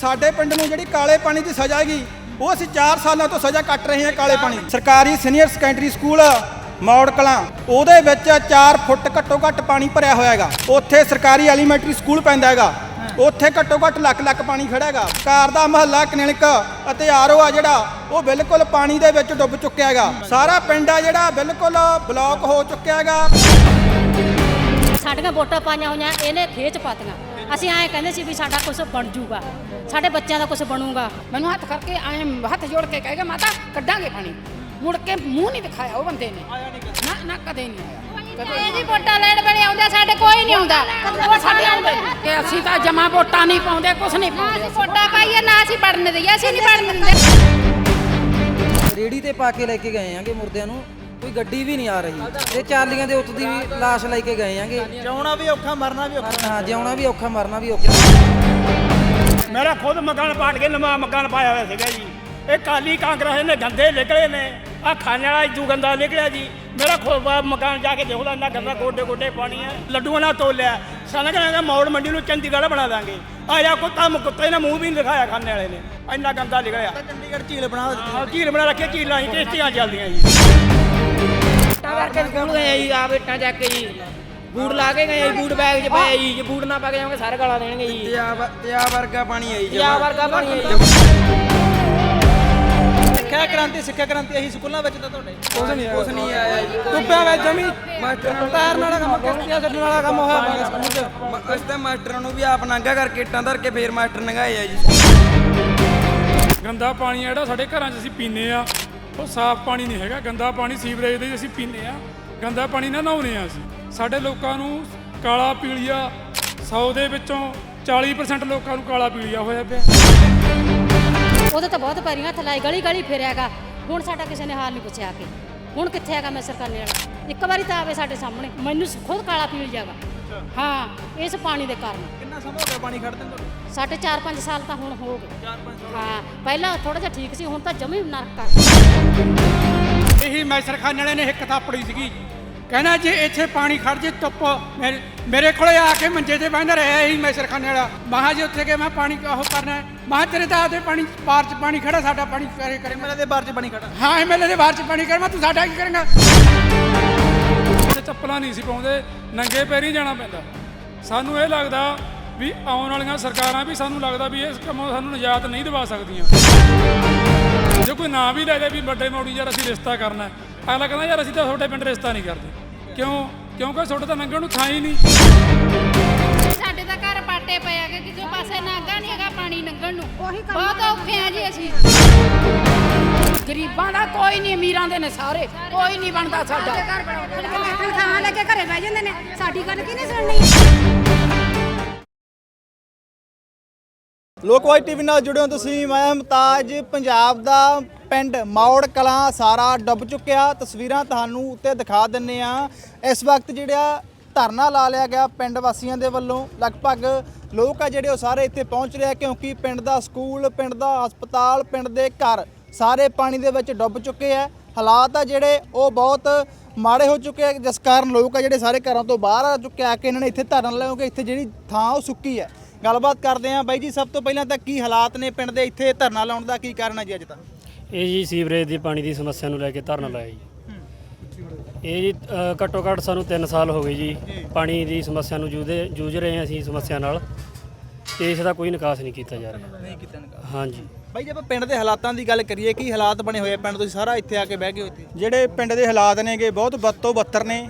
ਸਾਡੇ ਪਿੰਡ ਨੂੰ ਜਿਹੜੀ ਕਾਲੇ ਪਾਣੀ ਦੀ ਸਜ਼ਾ ਹੈਗੀ, ਉਹ ਅਸੀਂ 4 ਸਾਲਾਂ ਤੋਂ ਸਜ਼ਾ ਕੱਟ ਰਹੇ ਹਾਂ ਕਾਲੇ ਪਾਣੀ। ਸਰਕਾਰੀ senior secondary school Maur Kalan ਉਹਦੇ ਵਿੱਚ 4 ਫੁੱਟ ਘੱਟੋ ਘੱਟ ਪਾਣੀ ਭਰਿਆ ਹੋਇਆ ਹੈਗਾ। ਉੱਥੇ ਸਰਕਾਰੀ ਐਲੀਮੈਂਟਰੀ ਸਕੂਲ ਪੈਂਦਾ ਹੈਗਾ। ਉੱਥੇ ਘੱਟੋ ਘੱਟ ਲੱਖ ਲੱਖ ਪਾਣੀ ਖੜਾ ਹੈਗਾ। ਕਾਰ ਦਾ ਮਹੱਲਾ ਕਨਿਲਕ ਅਤੇ ਆਰਓ ਆ ਜਿਹੜਾ, ਉਹ ਬਿਲਕੁਲ ਪਾਣੀ ਦੇ ਵਿੱਚ ਡੁੱਬ ਚੁੱਕਿਆ ਹੈਗਾ। ਸਾਰਾ ਪਿੰਡ ਆ ਜਿਹੜਾ ਬਿਲਕੁਲ ਬਲੌਕ ਹੋ ਚੁੱਕਿਆ ਹੈਗਾ। ਸਾਡੀਆਂ ਵੋਟਾਂ ਪਾਈਆਂ ਹੋਈਆਂ, ਇਹਨੇ ਖੇਚ ਪਾਤੀਆਂ। ਅਸੀਂ ਐਂ ਕਹਿੰਦੇ ਸੀ ਵੀ ਸਾਡਾ ਕੁਝ ਬਣ ਜੂਗਾ। ਸਾਡੇ ਬੱਚਿਆਂ ਦਾ ਕੁਝ ਬਣੂਗਾ। ਮੈਨੂੰ ਹੱਥ ਕਰਕੇ ਆਏ ਹੱਥ ਜੋੜ ਕੇ ਕਹੇਗਾ ਮਾਤਾ ਕੱਢਾਂਗੇ ਪਾਣੀ। ਮੁੜ ਕੇ ਮੂੰਹ ਨਹੀਂ ਦਿਖਾਇਆ ਉਹ ਬੰਦੇ ਨੇ। ਨਾ ਨਾ ਕਦੇ ਨਹੀਂ ਆਇਆ। ਇਹ ਜੀ ਵੋਟਾਂ ਲੈਣ ਵੇਲੇ ਆਉਂਦੇ ਸਾਡੇ ਕੋਈ ਨਹੀਂ ਆਉਂਦਾ। ਉਹ ਸਾਡੇ ਆਉਂਦੇ। ਕਿ ਅਸੀਂ ਤਾਂ ਜਮਾ ਵੋਟਾਂ ਨਹੀਂ ਪਾਉਂਦੇ ਕੁਛ ਨਹੀਂ ਪਾਉਂਦੇ। ਵੋਟਾਂ ਪਾਈਏ ਨਾ ਅਸੀਂ ਪੜਨ ਦਈਏ ਅਸੀਂ ਨਹੀਂ ਪੜਨ ਦਿੰਦੇ। ਰੇੜੀ ਤੇ ਪਾ ਕੇ ਲੈ ਕੇ ਗਏ ਆਂਗੇ ਮੁਰਦਿਆਂ ਨੂੰ। ਕੋਈ ਗੱਡੀ ਵੀ ਨਹੀਂ ਆ ਰਹੀ। ਤੇ ਚਾਲੀਆਂ ਦੇ ਉੱਤ ਦੀ ਵੀ ਲਾਸ਼ ਲੈ ਕੇ ਗਏ ਆਂਗੇ। ਜਿਉਣਾ ਵੀ ਔਖਾ ਮਰਨਾ ਵੀ ਔਖਾ। ਹਾਂ ਜਿਉਣਾ ਵੀ ਔਖਾ ਮਰਨਾ ਵੀ ਔਖਾ। ਮੇਰਾ ਖੁਦ ਮਕਾਨ ਪਾਟ ਕੇ ਨਵਾਂ ਮਕਾਨ ਪਾਇਆ ਹੋਇਆ ਸੀਗਾ ਜੀ। ਇਹ ਕਾਲੀ ਕਾਂਗਰਸ ਨੇ ਗੰਦੇ ਨਿਕਲੇ ਨੇ। ਆ ਖਾਣੇ ਵਾਲਾ ਇਦੂ ਗੰਦਾ ਨਿਕਲਿਆ ਜੀ। ਮੇਰਾ ਖੁਦ ਮਕਾਨ ਜਾ ਕੇ ਦੇਖ ਲਾ ਇੰਨਾ ਗੰਦਾ ਗੋਡੇ ਗੋਡੇ ਪਾਣੀ ਹੈ। ਲੱਡੂਆਂ ਨਾਲ ਤੋਲਿਆ। ਸਾਨੂੰ ਕਹਿੰਦਾ ਮੌੜ ਮੰਡੀ ਨੂੰ ਚੰਡੀਗੜ੍ਹ ਬਣਾ ਦਾਂਗੇ। ਆ ਜਾ ਕੋਈ ਕੰਮ ਕੁੱਤੇ ਨੇ ਮੂੰਹ ਵੀ ਨਹੀਂ ਦਿਖਾਇਆ ਖਾਣੇ ਵਾਲੇ ਨੇ। ਇੰਨਾ ਗੰਦਾ ਨਿਕਲਿਆ। ਚੰਡੀਗੜ੍ਹ ਝੀਲ ਬਣਾ ਦਿੱਤੀ। ਆ ਝੀਲ ਬਣਾ ਰੱਖੀ ਝੀਲਾਂ ਹੀ ਕਿਸ਼ਤੀਆਂ ਚੱਲਦੀਆਂ ਜੀ। ਇੱਟਾਂ ਕਰਕੇ ਸਕੂਲ ਗਏ ਆ ਜੀ ਇੱਟਾਂ ਚੱਕ ਕੇ ਜੀ। ਬੂਟ ਲਾ ਕੇ ਗਏ ਆ ਜੀ, ਬੂਟ ਬੈਗ 'ਚ ਪਏ ਆ ਜੀ ਜੇ ਬੂਟ ਨਾ ਪਾ ਕੇ ਜਾਵਾਂਗੇ ਸਾਰੇ ਗਾਲਾਂ ਦੇਣਗੇ ਜੀ। ਤਿਆ ਵਰਗਾ ਪਾਣੀ ਆਈ ਪੰਜਾਬ ਵਰਗਾ ਪਾਣੀ ਹੈ ਜੀ ਸਿੱਖਿਆ ਕ੍ਰਾਂਤੀ ਸਿੱਖਿਆ ਕ੍ਰਾਂਤੀ ਇਹੀ ਸਕੂਲਾਂ ਵਿੱਚ ਤਾਂ ਤੁਹਾਡੇ। ਕੁਛ ਨਹੀਂ ਕੁਛ ਨਹੀਂ ਆਇਆ ਜੀ। ਡੁੱਬਿਆ ਵਿੱਚ ਜਮੀ ਤੈਰਨ ਵਾਲਾ ਕੰਮ ਕਿਸ਼ਤੀਆਂ ਛੱਡਣ ਵਾਲਾ ਕੰਮ ਹੋਇਆ ਪਿਆ ਸਕੂਲ 'ਚ। ਮ- ਅਸੀਂ ਤਾਂ ਮਾਸਟਰਾਂ ਨੂੰ ਵੀ ਆਪ ਨੰਗਾ ਕਰਕੇ ਇੱਟਾਂ ਧਰ ਕੇ ਫੇਰ ਮਾਸਟਰ ਨੰਗਾਏ ਆ ਜੀ। ਗੰਦਾ ਪਾਣੀ ਆ ਜਿਹੜਾ ਸਾਡੇ ਘਰਾਂ 'ਚ ਅਸੀਂ ਪੀਂਦੇ ਆ। ਉਹ ਸਾਫ਼ ਪਾਣੀ ਨਹੀਂ ਹੈਗਾ ਗੰਦਾ ਪਾਣੀ ਸੀਵਰੇਜ ਦੇ ਅਸੀਂ ਪੀਂਦੇ ਆ। ਗੰਦਾ ਪਾਣੀ ਨਾਲ ਨਹਾਉਂਦੇ ਆ ਅਸੀਂ। ਸਾਡੇ ਲੋਕਾਂ ਨੂੰ ਕਾਲਾ ਪੀਲੀਆ 100 ਦੇ ਵਿੱਚੋਂ 40% ਲੋਕਾਂ ਨੂੰ ਕਾਲਾ ਪੀਲੀਆ ਹੋਇਆ ਪਿਆ। ਉਹਦੇ ਤਾਂ ਬਹੁਤ ਪੈਰੀਆਂ ਹੱਥ ਲਾਈ ਗਲੀ ਗਲੀ ਫਿਰਿਆਗਾ ਹੁਣ ਸਾਡਾ ਕਿਸੇ ਨੇ ਹਾਲ ਨਹੀਂ ਪੁੱਛਿਆ ਕਿ ਹੁਣ ਕਿੱਥੇ ਹੈਗਾ ਮੈਂ ਸਰਕਾਰੀ ਵਾਲਾ? ਇੱਕ ਵਾਰੀ ਤਾਂ ਆਵੇ ਸਾਡੇ ਸਾਹਮਣੇ। ਮੈਨੂੰ ਖੁਦ ਕਾਲਾ ਪੀਲ ਜਾਗਾ ਹਾਂ ਇਸ ਪਾਣੀ ਦੇ ਕਾਰਨ। ਕਿੰਨਾ ਸਮਾਂ ਹੋ ਗਿਆ ਪਾਣੀ ਖੜਦੇ ਨੂੰ? ਸਾਡੇ 4-5 ਸਾਲ ਤਾਂ ਹੁਣ ਹੋ ਗਏ। ਹਾਂ ਪਹਿਲਾਂ ਥੋੜਾ ਜਿਹਾ ਠੀਕ ਸੀ ਹੁਣ ਤਾਂ ਜਮੀ ਨਰਕ ਕਰ ਇਹੀ ਮੈਸਰਖਾਨੇ ਵਾਲੇ ਨੇ ਹਿੱਕ ਥਾਪੜੀ ਸੀਗੀ। ਕਹਿੰਦਾ ਜੇ ਇੱਥੇ ਪਾਣੀ ਖੜ ਜੇ ਧੁੱਪ। ਮੇਰੇ- ਕੋਲੇ ਆ ਕੇ ਮੰਜੇ ਤੇ ਬਹਿੰਦਾ ਰਿਹਾ ਇਹੀ ਮੈਸਰਖਾਨੇ ਵਾਲਾ। ਮਹਾ ਜੇ ਉੱਥੇ ਕੇ ਮੈਂ ਪਾਣੀ ਉਹ ਕਰਨਾ ਹੈ। ਮਹਾ ਤੇਰੇ ਤਾਂ ਆਪਦੇ ਪਾਣੀ ਬਾਹਰ ਚ ਪਾਣੀ ਖੜਾ ਸਾਡਾ ਪਾਣੀ ਕਰੇ ਕਰੇ। ਮੇਰੇ ਦੇ ਬਾਹਰ 'ਚ ਪਾਣੀ ਖੜਾ ਹਾਂ ਐਮਐਲਏ ਦੇ ਬਾਹਰ ਚ ਪਾਣੀ ਕਰ ਮੈਂ ਤੂੰ ਸਾਡਾ ਕੀ ਕਰੇਂਗਾ? ਚੱਪਲਾਂ ਨਹੀਂ ਸੀ ਪਾਉਂਦੇ ਨੰਗੇ ਪੈਰੀ ਜਾਣਾ ਪੈਂਦਾ। ਸਾਨੂੰ ਇਹ ਲੱਗਦਾ ਵੀ ਆਉਣ ਵਾਲੀਆਂ ਸਰਕਾਰਾਂ ਵੀ ਸਾਨੂੰ ਲੱਗਦਾ ਵੀ ਇਸ ਕੰਮੋਂ ਸਾਨੂੰ ਨਿਜਾਤ ਨਹੀਂ ਦਿਵਾ ਸਕਦੀਆਂ। ਜੇ ਕੋਈ ਨਾਂ ਵੀ ਲੈ ਦੇ ਵੀ ਵੱਡੇ ਮੌੜੀ ਯਾਰ ਅਸੀਂ ਰਿਸ਼ਤਾ ਕਰਨਾ ਹੈ। ਅਗਲਾ ਕਹਿੰਦਾ ਯਾਰ ਅਸੀਂ ਤਾਂ ਤੁਹਾਡੇ ਪਿੰਡ ਰਿਸ਼ਤਾ ਨਹੀਂ ਕਰਦੇ। ਕਿਉਂ? ਕਿਉਂਕਿ ਤੁਹਾਡੇ ਤਾਂ ਲੰਘਣ ਨੂੰ ਥਾਂ ਹੀ ਨਹੀਂ। ਸਾਡੇ ਤਾਂ ਘਰ ਪਾਟੇ ਪਏ ਆ ਕਿ ਕਿਸੇ ਪਾਸੇ ਨਾਗਾ ਨਹੀਂ ਹੈਗਾ ਪਾਣੀ ਲੰਘਣ ਨੂੰ। ਬਹੁਤ ਔਖੇ ਆ ਜੀ ਅਸੀਂ। ਗਰੀਬਾਂ ਦਾ ਕੋਈ ਨਹੀਂ ਅਮੀਰਾਂ ਦੇ ਨੇ ਸਾਰੇ। ਕੋਈ ਨਹੀਂ ਬਣਦਾ ਸਾਡਾ। ਥਾਂ ਲੈ ਕੇ ਘਰੇ ਬਹਿ ਜਾਂਦੇ ਨੇ। ਸਾਡੀ ਗੱਲ ਕਿਹਨੇ ਸੁਣਨੀ? ਲੋਕਵਾਈ ਟੀਵੀ ਨਾਲ ਜੁੜੇ ਹੋ ਤੁਸੀਂ, ਮੈਂ ਮੁਮਤਾਜ। ਪੰਜਾਬ ਦਾ ਪਿੰਡ ਮੌੜ ਕਲਾਂ ਸਾਰਾ ਡੁੱਬ ਚੁੱਕਿਆ। ਤਸਵੀਰਾਂ ਤੁਹਾਨੂੰ ਉੱਤੇ ਦਿਖਾ ਦਿੰਨੇ ਆ। ਇਸ ਵਕਤ ਜਿਹੜਾ ਧਰਨਾ ਲਾ ਲਿਆ ਗਿਆ ਪਿੰਡ ਵਾਸੀਆਂ ਦੇ ਵੱਲੋਂ। ਲਗਭਗ ਲੋਕ ਆ ਜਿਹੜੇ ਉਹ ਸਾਰੇ ਇੱਥੇ ਪਹੁੰਚ ਰਹੇ ਆ ਕਿਉਂਕਿ ਪਿੰਡ ਦਾ ਸਕੂਲ, ਪਿੰਡ ਦਾ ਹਸਪਤਾਲ, ਪਿੰਡ ਦੇ ਘਰ ਸਾਰੇ ਪਾਣੀ ਦੇ ਵਿੱਚ ਡੁੱਬ ਚੁੱਕੇ ਆ। ਹਾਲਾਤ ਆ ਜਿਹੜੇ ਉਹ ਬਹੁਤ ਮਾੜੇ ਹੋ ਚੁੱਕੇ ਆ। ਜਿਸ ਕਾਰਨ ਲੋਕ ਆ ਜਿਹੜੇ ਸਾਰੇ ਘਰਾਂ ਤੋਂ ਬਾਹਰ ਆ ਚੁੱਕੇ ਆ। ਕਿ ਇਹਨਾਂ ਨੇ ਇੱਥੇ ਧਰਨਾ ਲਾਇਆ ਕਿਉਂਕਿ ਇੱਥੇ ਜਿਹੜੀ ਥਾਂ ਉਹ ਸੁੱਕੀ ਹੈ ਗੱਲਬਾਤ ਕਰਦੇ ਆ ਬਾਈ ਜੀ ਸਭ ਤੋਂ ਪਹਿਲਾਂ ਤਾਂ ਕੀ ਹਾਲਾਤ ਨੇ ਪਿੰਡ ਦੇ? ਇੱਥੇ ਧਰਨਾ ਲਾਉਣ ਦਾ ਕੀ ਕਾਰਨ ਹੈ ਜੀ ਅੱਜ ਤਾਂ? ਇਹ ਜੀ ਸੀਵਰੇਜ ਦੀ ਪਾਣੀ ਦੀ ਸਮੱਸਿਆ ਨੂੰ ਲੈ ਕੇ ਧਰਨਾ ਲਾਇਆ ਜੀ। ਇਹ ਜੀ ਅ, ਘੱਟੋ ਘੱਟ ਸਾਨੂੰ 3 ਸਾਲ ਹੋ ਗਏ ਜੀ। ਪਾਣੀ ਦੀ ਸਮੱਸਿਆ ਨੂੰ ਜੂਝਦੇ ਜੂਝ ਰਹੇ ਹਾਂ ਅਸੀਂ ਸਮੱਸਿਆ ਨਾਲ। ਤੇ ਇਸ ਦਾ ਕੋਈ ਨਿਕਾਸ ਨਹੀਂ ਕੀਤਾ ਜਾ ਰਿਹਾ। ਨਹੀਂ ਕੀਤਾ ਨਾ ਹਾਂਜੀ। ਬਾਈ ਜੇ ਆਪਾਂ ਪਿੰਡ ਦੇ ਹਾਲਾਤਾਂ ਦੀ ਗੱਲ ਕਰੀਏ ਕੀ ਹਾਲਾਤ ਬਣੇ ਹੋਏ ਆ ਪਿੰਡ? ਤੁਸੀਂ ਸਾਰਾ ਇੱਥੇ ਆ ਕੇ ਬਹਿ ਗਏ ਹੋ ਇੱਥੇ। ਜਿਹੜੇ ਪਿੰਡ ਦੇ ਹਾਲਾਤ ਨੇਗੇ ਬਹੁਤ ਬੱਤੋ ਬੱਤਰ ਨੇ।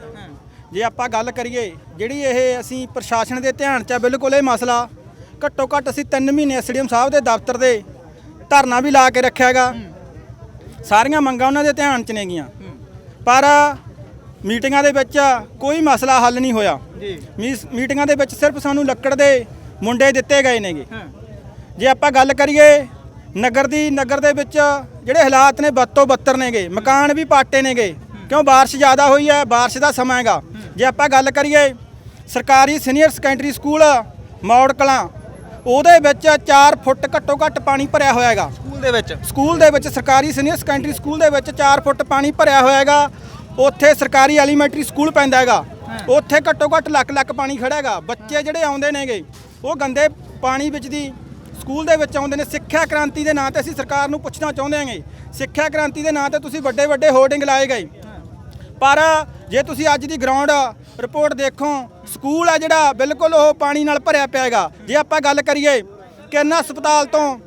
ਜੇ ਆਪਾਂ ਗੱਲ ਕਰੀਏ ਜਿਹੜੀ ਇਹ ਅਸੀਂ ਪ੍ਰਸ਼ਾਸਨ ਦੇ ਧਿਆਨ 'ਚ ਆ ਬਿਲਕੁਲ ਇਹ ਮਸਲਾ ਘੱਟੋ ਘੱਟ ਅਸੀਂ 3 ਮਹੀਨੇ ਐਸਡੀਐਮ ਸਾਹਿਬ ਦੇ ਦਫ਼ਤਰ ਦੇ ਧਰਨਾ ਵੀ ਲਾ ਕੇ ਰੱਖਿਆ ਹੈਗਾ। ਸਾਰੀਆਂ ਮੰਗਾਂ ਉਹਨਾਂ ਦੇ ਧਿਆਨ 'ਚ ਨੇਗੀਆਂ ਪਰ ਮੀਟਿੰਗਾਂ ਦੇ ਵਿੱਚ ਕੋਈ ਮਸਲਾ ਹੱਲ ਨਹੀਂ ਹੋਇਆ। ਜੀ। ਮੀਟਿੰਗਾਂ ਦੇ ਵਿੱਚ ਸਿਰਫ ਸਾਨੂੰ ਲੱਕੜ ਦੇ ਮੁੰਡੇ ਦਿੱਤੇ ਗਏ ਨੇਗੇ। ਜੇ ਆਪਾਂ ਗੱਲ ਕਰੀਏ ਨਗਰ ਦੀ ਨਗਰ ਦੇ ਵਿੱਚ ਜਿਹੜੇ ਹਾਲਾਤ ਨੇ ਬੱਤੋ ਬੱਤਰ ਨੇਗੇ ਮਕਾਨ ਵੀ ਪਾਟੇ ਨੇਗੇ। ਕਿਉਂ ਬਾਰਿਸ਼ ਜ਼ਿਆਦਾ ਹੋਈ ਹੈ? ਬਾਰਿਸ਼ ਦਾ ਸਮਾਂ ਹੈਗਾ। ਜੇ ਆਪਾਂ ਗੱਲ ਕਰੀਏ ਸਰਕਾਰੀ senior secondary school Maur Kalan ਉਹਦੇ ਵਿੱਚ 4 ਫੁੱਟ ਘੱਟੋ ਘੱਟ ਪਾਣੀ ਭਰਿਆ ਹੋਇਆ ਹੈਗਾ। ਸਕੂਲ ਦੇ ਵਿੱਚ? ਸਕੂਲ ਦੇ ਵਿੱਚ ਸਰਕਾਰੀ ਸੀਨੀਅਰ ਸੈਕੰਡਰੀ ਸਕੂਲ ਦੇ ਵਿੱਚ 4 ਫੁੱਟ ਪਾਣੀ ਭਰਿਆ ਹੋਇਆ ਹੈਗਾ। ਉੱਥੇ ਸਰਕਾਰੀ ਐਲੀਮੈਂਟਰੀ ਸਕੂਲ ਪੈਂਦਾ ਹੈਗਾ। ਉੱਥੇ ਘੱਟੋ ਘੱਟ ਲੱਖ ਲੱਖ ਪਾਣੀ ਖੜਾ ਹੈਗਾ। ਬੱਚੇ ਜਿਹੜੇ ਆਉਂਦੇ ਨੇਗੇ ਉਹ ਗੰਦੇ ਪਾਣੀ ਵਿੱਚ ਦੀ ਸਕੂਲ ਦੇ ਵਿੱਚ ਆਉਂਦੇ ਨੇ। ਸਿੱਖਿਆ ਕ੍ਰਾਂਤੀ ਦੇ ਨਾਂ ਤੇ ਅਸੀਂ ਸਰਕਾਰ ਨੂੰ ਪੁੱਛਣਾ ਚਾਹੁੰਦੇ ਹਾਂਗੇ। ਸਿੱਖਿਆ ਕ੍ਰਾਂਤੀ ਦੇ ਨਾਂ ਤੇ ਤੁਸੀਂ ਵੱਡੇ ਵੱਡੇ ਹੋਰਡਿੰਗ ਲਾਏ ਗਏ। ਪਰ ਜੇ ਤੁਸੀਂ ਅੱਜ ਦੀ ਗਰਾਊਂਡ ਰਿਪੋਰਟ ਦੇਖੋ ਸਕੂਲ ਆ ਜਿਹੜਾ, ਬਿਲਕੁਲ ਉਹ ਪਾਣੀ ਨਾਲ ਭਰਿਆ ਪਿਆ ਹੈਗਾ। ਜੇ ਆਪਾਂ ਗੱਲ ਕਰੀਏ, ਕਿਰਨਾ ਹਸਪਤਾਲ ਤੋਂ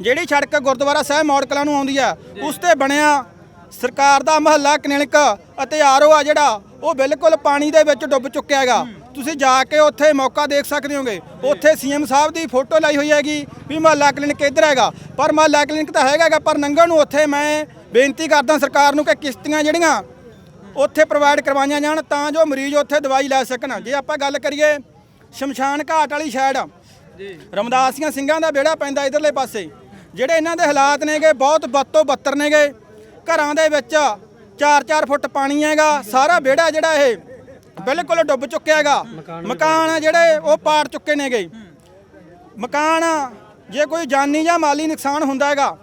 ਜਿਹੜੀ ਸੜਕ ਗੁਰਦੁਆਰਾ ਸਾਹਿਬ ਮੌੜ ਨੂੰ ਆਉਂਦੀ ਆ, ਉਸ ਤੇ ਬਣਿਆ ਸਰਕਾਰ ਦਾ ਮਹੱਲਾ ਕਲੀਨਿਕ ਅਤੇ ਆਰਓ ਆ ਜਿਹੜਾ, ਉਹ ਬਿਲਕੁਲ ਪਾਣੀ ਦੇ ਵਿੱਚ ਡੁੱਬ ਚੁੱਕਿਆ ਹੈਗਾ। ਤੁਸੀਂ ਜਾ ਕੇ ਉੱਥੇ ਮੌਕਾ ਦੇਖ ਸਕਦੇ ਹੋਗੇ। ਉੱਥੇ ਸੀਐਮ ਸਾਹਿਬ ਦੀ ਫੋਟੋ ਲਾਈ ਹੋਈ ਹੈਗੀ ਵੀ ਮਹੱਲਾ ਕਲੀਨਿਕ ਇੱਧਰ ਹੈਗਾ। ਪਰ ਮਹੱਲਾ ਕਲੀਨਿਕ ਤਾਂ ਹੈਗਾ ਪਰ ਨੰਗਲ ਨੂੰ ਉੱਥੇ ਮੈਂ ਬੇਨਤੀ ਕਰਦਾ ਸਰਕਾਰ ਨੂੰ ਕਿ ਕਿਸ਼ਤੀਆਂ ਜਿਹੜੀਆਂ ਉੱਥੇ ਪ੍ਰੋਵਾਈਡ ਕਰਵਾਈਆਂ ਜਾਣ ਤਾਂ ਜੋ ਮਰੀਜ਼ ਉੱਥੇ ਦਵਾਈ ਲੈ ਸਕਣ। ਜੇ ਆਪਾਂ ਗੱਲ ਕਰੀਏ ਸ਼ਮਸ਼ਾਨ ਘਾਟ ਵਾਲੀ ਸਾਈਡ ਰਮਦਾਸੀਆਂ ਸਿੰਘਾਂ ਦਾ ਵਿਹੜਾ ਪੈਂਦਾ ਇਧਰਲੇ ਪਾਸੇ। ਜਿਹੜੇ ਇਹਨਾਂ ਦੇ ਹਾਲਾਤ ਨੇਗੇ ਬਹੁਤ ਬੱਤੋ ਬੱਤਰ ਨੇਗੇ। ਘਰਾਂ ਦੇ ਵਿੱਚ 4-4 ਫੁੱਟ ਪਾਣੀ ਹੈਗਾ। ਸਾਰਾ ਵਿਹੜਾ ਜਿਹੜਾ ਇਹ ਬਿਲਕੁਲ ਡੁੱਬ ਚੁੱਕਿਆ ਹੈਗਾ। ਮਕਾਨ ਜਿਹੜੇ ਉਹ ਪਾੜ ਚੁੱਕੇ ਨੇਗੇ। ਮਕਾਨ ਜੇ ਕੋਈ ਜਾਨੀ ਜਾਂ ਮਾਲੀ ਨੁਕਸਾਨ ਹੁੰਦਾ ਹੈਗਾ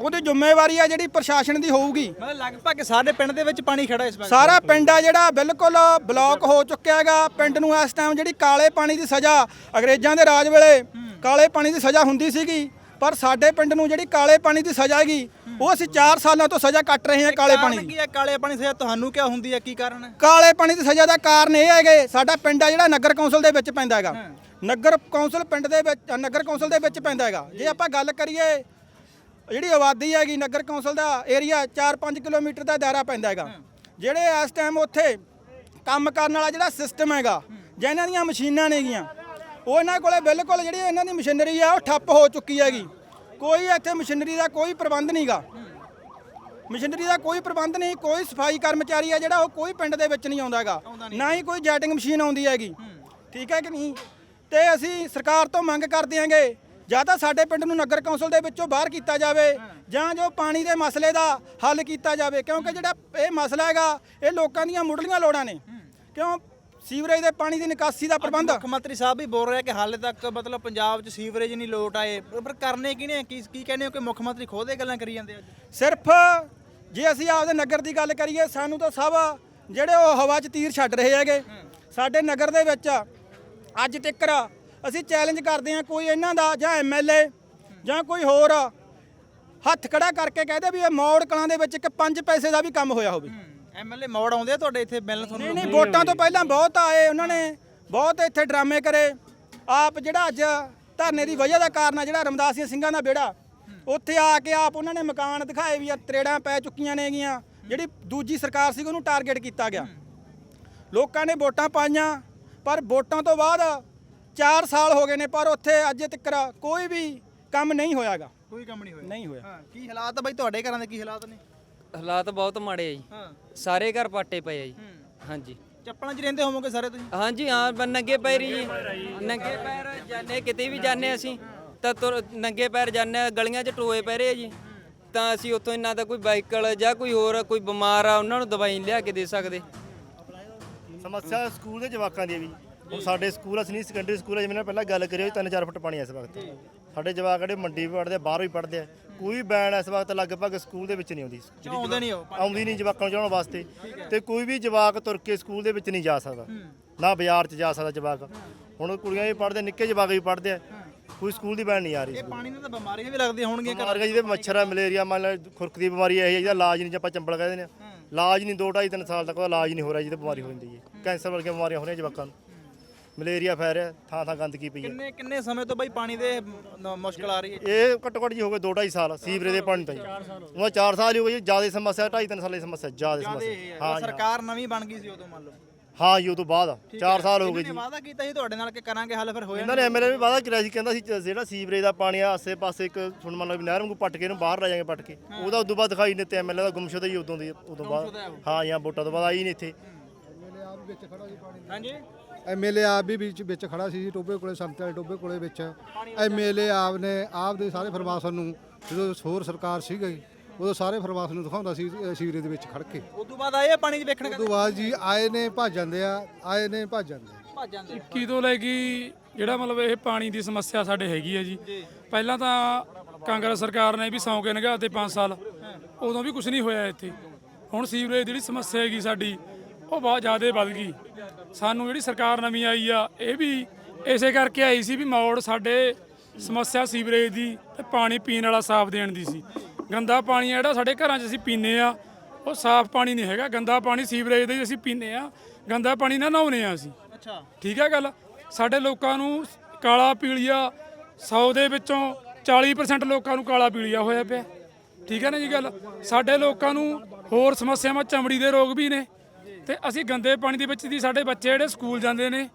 ਉਹਦੀ ਜ਼ਿੰਮੇਵਾਰੀ ਆ ਜਿਹੜੀ ਪ੍ਰਸ਼ਾਸਨ ਦੀ ਹੋਊਗੀ। ਮਤਲਬ ਲਗਭਗ ਸਾਡੇ ਪਿੰਡ ਦੇ ਵਿੱਚ ਪਾਣੀ ਖੜਾ ਇਸ ਵਕਤ। ਸਾਰਾ ਪਿੰਡ ਆ ਜਿਹੜਾ ਬਿਲਕੁਲ ਬਲੌਕ ਹੋ ਚੁੱਕਿਆ ਹੈਗਾ। ਪਿੰਡ ਨੂੰ ਇਸ ਟਾਈਮ ਜਿਹੜੀ ਕਾਲੇ ਪਾਣੀ ਦੀ ਸਜ਼ਾ ਅੰਗਰੇਜ਼ਾਂ ਦੇ ਰਾਜ ਵੇਲੇ ਕਾਲੇ ਪਾਣੀ ਦੀ ਸਜ਼ਾ ਹੁੰਦੀ ਸੀਗੀ। ਪਰ ਸਾਡੇ ਪਿੰਡ ਨੂੰ ਜਿਹੜੀ ਕਾਲੇ ਪਾਣੀ ਦੀ ਸਜ਼ਾ ਹੈਗੀ ਉਹ ਅਸੀਂ 4 ਸਾਲਾਂ ਤੋਂ ਸਜ਼ਾ ਕੱਟ ਰਹੇ ਹਾਂ ਕਾਲੇ ਪਾਣੀ ਦੀ। ਕੀ ਹੈ? ਕਾਲੇ ਪਾਣੀ ਸੇ ਤੁਹਾਨੂੰ ਕਿਆ ਹੁੰਦੀ ਹੈ? ਕੀ ਕਾਰਨ ਹੈ? ਕਾਲੇ ਪਾਣੀ ਦੀ ਸਜ਼ਾ ਦਾ ਕਾਰਨ ਇਹ ਹੈਗੇ ਸਾਡਾ ਪਿੰਡ ਆ ਜਿਹੜਾ ਨਗਰ ਕੌਂਸਲ ਦੇ ਵਿੱਚ ਪੈਂਦਾ ਹੈਗਾ। ਨਗਰ ਕੌਂਸਲ ਪਿੰਡ ਦੇ ਵਿੱਚ ਨਗਰ ਕੌਂਸਲ ਦੇ ਵਿੱਚ ਪੈਂਦਾ ਹੈਗਾ। ਜੇ ਆਪਾਂ ਗੱਲ ਕਰੀਏ ਜਿਹੜੀ ਆਬਾਦੀ ਹੈਗੀ ਨਗਰ ਕੌਂਸਲ ਦਾ ਏਰੀਆ 4-5 ਕਿਲੋਮੀਟਰ ਦਾ ਦਾਇਰਾ ਪੈਂਦਾ ਹੈਗਾ। ਜਿਹੜੇ ਇਸ ਟਾਈਮ ਉੱਥੇ ਕੰਮ ਕਰਨ ਵਾਲਾ ਜਿਹੜਾ ਸਿਸਟਮ ਹੈਗਾ ਜਾਂ ਇਹਨਾਂ ਦੀਆਂ ਮਸ਼ੀਨਾਂ ਨੇਗੀਆਂ ਉਹ ਇਹਨਾਂ ਕੋਲੇ ਬਿਲਕੁਲ ਜਿਹੜੀ ਇਹਨਾਂ ਦੀ ਮਸ਼ੀਨਰੀ ਆ ਉਹ ਠੱਪ ਹੋ ਚੁੱਕੀ ਹੈਗੀ। ਕੋਈ ਇੱਥੇ ਮਸ਼ੀਨਰੀ ਦਾ ਕੋਈ ਪ੍ਰਬੰਧ ਨਹੀਂਗਾ। ਮਸ਼ੀਨਰੀ ਦਾ ਕੋਈ ਪ੍ਰਬੰਧ ਨਹੀਂ ਕੋਈ ਸਫ਼ਾਈ ਕਰਮਚਾਰੀ ਆ ਜਿਹੜਾ ਉਹ ਕੋਈ ਪਿੰਡ ਦੇ ਵਿੱਚ ਨਹੀਂ ਆਉਂਦਾਗਾ ਨਾ ਹੀ ਕੋਈ ਜੈਟਿੰਗ ਮਸ਼ੀਨ ਆਉਂਦੀ ਹੈਗੀ। ਠੀਕ ਹੈ ਕਿ ਨਹੀਂ? ਤੇ ਅਸੀਂ ਸਰਕਾਰ ਤੋਂ ਮੰਗ ਕਰਦੇ ਹਾਂਗੇ ਜਾਂ ਤਾਂ ਸਾਡੇ ਪਿੰਡ ਨੂੰ ਨਗਰ ਕੌਂਸਲ ਦੇ ਵਿੱਚੋਂ ਬਾਹਰ ਕੀਤਾ ਜਾਵੇ ਜਾਂ ਜੋ ਪਾਣੀ ਦੇ ਮਸਲੇ ਦਾ ਹੱਲ ਕੀਤਾ ਜਾਵੇ ਕਿਉਂਕਿ ਜਿਹੜਾ ਇਹ ਮਸਲਾ ਹੈਗਾ ਇਹ ਲੋਕਾਂ ਦੀਆਂ ਮੁੱਢਲੀਆਂ ਲੋੜਾਂ ਨੇ। ਕਿਉਂ? ਸੀਵਰੇਜ ਦੇ ਪਾਣੀ ਦੀ ਨਿਕਾਸੀ ਦਾ ਪ੍ਰਬੰਧ। ਮੁੱਖ ਮੰਤਰੀ ਸਾਹਿਬ ਵੀ ਬੋਲ ਰਿਹਾ ਕਿ ਹਾਲੇ ਤੱਕ ਮਤਲਬ ਪੰਜਾਬ 'ਚ ਸੀਵਰੇਜ ਨਹੀਂ ਲੋਟ ਆਏ। ਪਰ ਕਰਨੇ ਕਿਹਨੇ ਕੀ ਕੀ ਕਹਿੰਦੇ ਹੋ ਕਿ ਮੁੱਖ ਮੰਤਰੀ ਖੁਦ ਗੱਲਾਂ ਕਰੀ ਜਾਂਦੇ ਅੱਜ? ਸਿਰਫ ਜੇ ਅਸੀਂ ਆਪਦੇ ਨਗਰ ਦੀ ਗੱਲ ਕਰੀਏ ਸਾਨੂੰ ਤਾਂ ਸਭ ਜਿਹੜੇ ਉਹ ਹਵਾ 'ਚ ਤੀਰ ਛੱਡ ਰਹੇ ਹੈਗੇ। ਸਾਡੇ ਨਗਰ ਦੇ ਵਿੱਚ ਅੱਜ ਤੱਕ ਅਸੀਂ ਚੈਲੰਜ ਕਰਦੇ ਹਾਂ ਕੋਈ ਇਹਨਾਂ ਦਾ ਜਾਂ ਐਮਐਲਏ ਜਾਂ ਕੋਈ ਹੋਰ ਹੱਥ ਖੜਾ ਕਰਕੇ ਕਹਦੇ ਵੀ ਇਹ ਮੌੜ ਕਲਾਂ ਦੇ ਵਿੱਚ ਇੱਕ 5 ਪੈਸੇ ਦਾ ਵੀ ਕੰਮ ਹੋਇਆ ਹੋਵੇ। ਐਮਐਲਏ ਮੋੜ ਆਉਂਦੇ ਆ ਤੁਹਾਡੇ ਇੱਥੇ ਮਿਲਣ ਨਹੀਂ ਤੁਹਾਨੂੰ ਨਹੀਂ ਵੋਟਾਂ ਤੋਂ ਪਹਿਲਾਂ ਬਹੁਤ ਆਏ ਉਹਨਾਂ ਨੇ ਬਹੁਤ ਇੱਥੇ ਡਰਾਮੇ ਕਰੇ। ਆਪ ਜਿਹੜਾ ਅੱਜ ਧਰਨੇ ਦੀ ਵਜ੍ਹਾ ਦਾ ਕਾਰਨ ਆ ਜਿਹੜਾ ਰਮਦਾਸੀਆਂ ਸਿੰਘਾਂ ਦਾ ਵਿਹੜਾ ਉੱਥੇ ਆ ਕੇ ਆਪ ਉਹਨਾਂ ਨੇ ਮਕਾਨ ਦਿਖਾਏ ਵੀ ਆ ਤਰੇੜਾਂ ਪੈ ਚੁੱਕੀਆਂ ਨੇਗੀਆਂ ਜਿਹੜੀ ਦੂਜੀ ਸਰਕਾਰ ਸੀ ਉਹਨੂੰ ਟਾਰਗੇਟ ਕੀਤਾ ਗਿਆ। ਲੋਕਾਂ ਨੇ ਵੋਟਾਂ ਪਾਈਆਂ ਪਰ ਵੋਟਾਂ ਤੋਂ ਬਾਅਦ 4 ਸਾਲ ਹੋ ਗਏ ਨੇ ਪਰ ਉੱਥੇ ਅੱਜ ਤੱਕ ਕੋਈ ਵੀ ਕੰਮ ਨਹੀਂ ਹੋਇਆਗਾ। ਕੋਈ ਕੰਮ ਨਹੀਂ ਹੋਇਆ? ਨਹੀਂ ਹੋਇਆ। ਹਾਂ ਕੀ ਹਾਲਾਤ ਆ ਬਾਈ ਤੁਹਾਡੇ ਘਰਾਂ ਦੇ ਕੀ ਹਾਲਾਤ ਨੇ? ਹਾਲਾਤ ਬਹੁਤ ਮਾੜੇ ਆ ਜੀ। ਹਾਂ। ਸਾਰੇ ਘਰ ਪਾਟੇ ਪਏ ਆ ਜੀ। ਹਾਂਜੀ। ਚੱਪਲਾਂ 'ਚ ਰਹਿੰਦੇ ਹੋਵੋਗੇ ਸਾਰੇ ਤੁਸੀਂ? ਹਾਂਜੀ ਹਾਂ ਬ- ਨੰਗੇ ਪੈਰ ਹੀ ਨੰਗੇ ਪੈਰ ਜਾਂਦੇ ਕਿਤੇ ਵੀ ਜਾਂਦੇ ਅਸੀਂ ਤਾਂ ਤੁਰ ਨੰਗੇ ਪੈਰ ਜਾਂਦੇ ਗਲੀਆਂ 'ਚ ਟੋਏ ਪੈ ਰਹੇ ਆ ਜੀ। ਤਾਂ ਅਸੀਂ ਉੱਥੋਂ ਇਹਨਾਂ ਦਾ ਕੋਈ ਬਾਈਕਲ ਜਾਂ ਕੋਈ ਹੋਰ ਕੋਈ ਬਿਮਾਰ ਆ ਉਹਨਾਂ ਨੂੰ ਦਵਾਈ ਨਹੀਂ ਲਿਆ ਕੇ ਦੇ ਸਕਦੇ। ਸਮੱਸਿਆ ਸਕੂਲ ਦੇ ਜਵਾਕਾਂ ਦੀ ਵੀ। ਹੁਣ ਸਾਡੇ ਸਕੂਲ ਆ ਸਨੀ ਸੈਕੰਡਰੀ ਸਕੂਲ ਆ ਜਿਵੇਂ ਮੈਂ ਪਹਿਲਾਂ ਗੱਲ ਕਰੀ ਹੋਈ 3-4 ਫੁੱਟ ਪਾਣੀ ਆ ਇਸ ਵਕਤ। ਸਾਡੇ ਜਵਾਕ ਜਿਹੜੇ ਮੰਡੀ ਵੀ ਪੜਦੇ ਆ ਬਾਹਰ ਵੀ ਪੜਦੇ ਆ ਕੋਈ ਬੈਨ ਇਸ ਵਕਤ ਲਗਭਗ ਸਕੂਲ ਦੇ ਵਿੱਚ ਨਹੀਂ ਆਉਂਦੀ। ਆਉਂਦੇ ਨਹੀਂ ਉਹ ਆਉਂਦੀ ਨਹੀਂ ਜਵਾਕਾਂ ਨੂੰ ਚੜਾਉਣ ਵਾਸਤੇ। ਤੇ ਕੋਈ ਵੀ ਜਵਾਕ ਤੁਰ ਕੇ ਸਕੂਲ ਦੇ ਵਿੱਚ ਨਹੀਂ ਜਾ ਸਕਦਾ। ਨਾ ਬਾਜ਼ਾਰ 'ਚ ਜਾ ਸਕਦਾ ਜਵਾਕ। ਹੁਣ ਕੁੜੀਆਂ ਵੀ ਪੜਦੇ ਨਿੱਕੇ ਜਵਾਕ ਵੀ ਪੜਦੇ ਆ। ਕੋਈ ਸਕੂਲ ਦੀ ਬੈਨ ਨਹੀਂ ਆ ਰਹੀ ਇਹ ਪਾਣੀ ਨਾਲ ਤਾਂ ਬਿਮਾਰੀਆਂ ਵੀ ਲੱਗਦੀਆਂ ਹੋਣਗੀਆਂ ਘਰਾਂ ਬਿਮਾਰੀਆਂ ਜਿਹਦੇ ਮੱਛਰ ਮਲੇਰੀਆ ਮੰਨ ਲਾ ਖੁਰਕ ਦੀ ਬਿਮਾਰੀ ਇਹ ਜਿਹਦਾ ਇਲਾਜ ਨਹੀਂ ਜੇ ਆਪਾਂ ਚੰਬਲ ਕਹਿੰਦੇ ਨੇ ਇਲਾਜ ਨਹੀਂ 2 2.5 3 ਸਾਲ ਤੱਕ ਉਹਦਾ ਇਲਾਜ ਨਹੀਂ ਹੋ ਰਿਹਾ ਜਿਹਦੇ ਬਿਮਾਰੀ ਹੋ ਜਾਂਦੀ ਹੈ। ਕੈਂਸਰ ਵਰਗੀਆਂ ਬਿਮਾਰੀਆਂ ਹੋ ਰਹੀਆਂ ਜਵਾਕਾਂ ਨੂੰ। ਮਲੇਰੀਆ ਫੈਲ ਰਿਹਾ ਥਾਂ ਥਾਂ ਗੰਦਗੀ ਪਈ ਹੈ। ਕਿੰਨੇ ਕਿੰਨੇ ਸਮੇਂ ਤੋਂ ਬਾਈ ਪਾਣੀ ਦੇ ਮੁਸ਼ਕਲ ਆ ਰਹੀ ਹੈ? ਇਹ ਘੱਟੋ ਘੱਟ ਜੀ ਹੋ ਗਏ 2 2.5 ਸਾਲ ਸੀਵਰੇ ਦੇ ਪਾਣੀ ਤਾਂ ਜੀ ਉਹ 4 ਸਾਲ ਹੀ ਹੋ ਗਏ ਜ਼ਿਆਦਾ ਸਮੱਸਿਆ 2.5 3 ਸਾਲ ਦੀ ਸਮੱਸਿਆ ਜ਼ਿਆਦਾ ਸਮੱਸਿਆ। ਹੈ, ਹਾਂ ਜੀ, ਸਰਕਾਰ ਨਵੀਂ ਬਣ ਗਈ ਸੀ ਉਦੋਂ ਮੰਨ ਲਓ। ਹਾਂ ਜੀ ਉਹ ਤੋਂ ਬਾਅਦ 4 ਸਾਲ ਹੋ ਗਏ ਜੀ। ਨੇ ਵਾਅਦਾ ਕੀਤਾ ਸੀ ਤੁਹਾਡੇ ਨਾਲ ਕਿ ਕਰਾਂਗੇ ਹੱਲ ਫਿਰ ਹੋਇਆ ਇਹਨਾਂ ਨੇ ਐਮਐਲਏ ਵੀ ਵਾਅਦਾ ਕਰਿਆ ਸੀ ਕਹਿੰਦਾ ਸੀ ਜਿਹੜਾ ਸੀਵਰੇਜ ਦਾ ਪਾਣੀ ਆ ਆਸੇ ਪਾਸੇ ਇੱਕ ਹੁਣ ਮੰਨ ਲਓ ਵੀ ਨਹਿਰ ਵਾਂਗੂ ਪੱਟ ਕੇ ਇਹਨੂੰ ਬਾਹਰ ਲੈ ਜਾਾਂਗੇ ਪੱਟ ਕੇ। ਉਹਦਾ ਉਦੋਂ ਬਾਅਦ ਦਿਖਾਈ ਨਹੀਂ ਤੇ ਐਮਐਲਏ ਦਾ ਗੁੰਮਸ਼ੁਦਾ ਹੀ ਉਦੋਂ ਦੀ ਉਦੋਂ ਬਾਅਦ। ਹਾਂ ਜਾਂ ਵੋਟਾਂ ਤੋਂ ਬਾਅਦ ਆਈ ਨਹੀਂ ਇੱਥੇ। ਹਾਂਜੀ। ਐਮਐਲਏ ਆਪ ਵੀ ਵਿੱਚ ਵਿੱਚ ਖੜਾ ਸੀ ਜੀ ਟੋਬੇ ਕੋਲੇ ਸੰਤ ਵਾਲੇ ਟੋਬੇ ਕੋਲੇ ਵਿੱਚ। ਐਮਐਲਏ ਆਪ ਨੇ ਆਪ ਦੇ ਸਾਰੇ ਫਰਮਾਸਨ ਨੂੰ ਜਦੋਂ ਹੋਰ ਸਰਕਾਰ ਸੀ ਗਈ ਉਦੋਂ ਸਾਰੇ ਫਰਮਾਸਨ ਨੂੰ ਦਿਖਾਉਂਦਾ ਸੀ ਸੀਵਰੇਜ ਦੇ ਵਿੱਚ ਖੜ ਕੇ। ਤੋਂ ਬਾਅਦ ਆਏ ਆ ਪਾਣੀ 'ਚ ਵੇਖਣ ਤੋਂ ਬਾਅਦ ਜੀ ਆਏ ਨੇ ਭੱਜ ਜਾਂਦੇ ਆ ਆਏ ਨੇ ਭੱਜ ਜਾਂਦੇ ਆ। ਭੱਜ ਜਾਂਦੇ 21 ਤੋਂ ਲੈ ਕੇ ਜਿਹੜਾ ਮਤਲਬ ਇਹ ਪਾਣੀ ਦੀ ਸਮੱਸਿਆ ਸਾਡੇ ਹੈਗੀ ਹੈ ਜੀ। ਪਹਿਲਾਂ ਤਾਂ ਕਾਂਗਰਸ ਸਰਕਾਰ ਨੇ ਵੀ ਸੌਂ ਕੇ ਨਗਾ ਤੇ 5 ਸਾਲ ਉਦੋਂ ਵੀ ਕੁਝ ਨਹੀਂ ਹੋਇਆ ਇੱਥੇ। ਹੁਣ ਸੀਵਰੇਜ ਦੀ ਜਿਹੜੀ ਸਮੱਸਿਆ ਹੈਗੀ ਸਾਡੀ ਉਹ ਬਹੁਤ ਜ਼ਿਆਦਾ ਵੱਧ ਗਈ। ਸਾਨੂੰ ਜਿਹੜੀ ਸਰਕਾਰ ਨਵੀਂ ਆਈ ਆ ਇਹ ਵੀ ਇਸੇ ਕਰਕੇ ਆਈ ਸੀ ਵੀ ਮੌੜ ਸਾਡੇ ਸਮੱਸਿਆ ਸੀਵਰੇਜ ਦੀ ਤੇ ਪਾਣੀ ਪੀਣ ਵਾਲਾ ਸਾਫ਼ ਦੇਣ ਦੀ ਸੀ। ਗੰਦਾ ਪਾਣੀ ਜਿਹੜਾ ਸਾਡੇ ਘਰਾਂ 'ਚ ਅਸੀਂ ਪੀਂਦੇ ਆ ਉਹ ਸਾਫ਼ ਪਾਣੀ ਨਹੀਂ ਹੈਗਾ। ਗੰਦਾ ਪਾਣੀ ਸੀਵਰੇਜ ਦਾ ਅਸੀਂ ਪੀਂਦੇ ਆ ਗੰਦਾ ਪਾਣੀ ਨਾਲ ਨਹਾਉਂਦੇ ਆ ਅਸੀਂ। ਅੱਛਾ। ਠੀਕ ਹੈ ਗੱਲ? ਸਾਡੇ ਲੋਕਾਂ ਨੂੰ ਕਾਲਾ ਪੀਲੀਆ 100 ਦੇ ਵਿੱਚੋਂ 40% ਲੋਕਾਂ ਨੂੰ ਕਾਲਾ ਪੀਲੀਆ ਹੋਇਆ ਪਿਆ। ਠੀਕ ਹੈ ਨਾ ਜੀ ਗੱਲ? ਸਾਡੇ ਲੋਕਾਂ ਨੂੰ ਹੋਰ ਸਮੱਸਿਆਵਾਂ ਚਮੜੀ ਦੇ ਰੋਗ ਵੀ ਨੇ। ਤੇ ਅਸੀਂ ਗੰਦੇ ਪਾਣੀ ਦੇ ਵਿੱਚ ਦੀ ਸਾਡੇ ਬੱਚੇ ਜਿਹੜੇ ਸਕੂਲ ਜਾਂਦੇ ਨੇ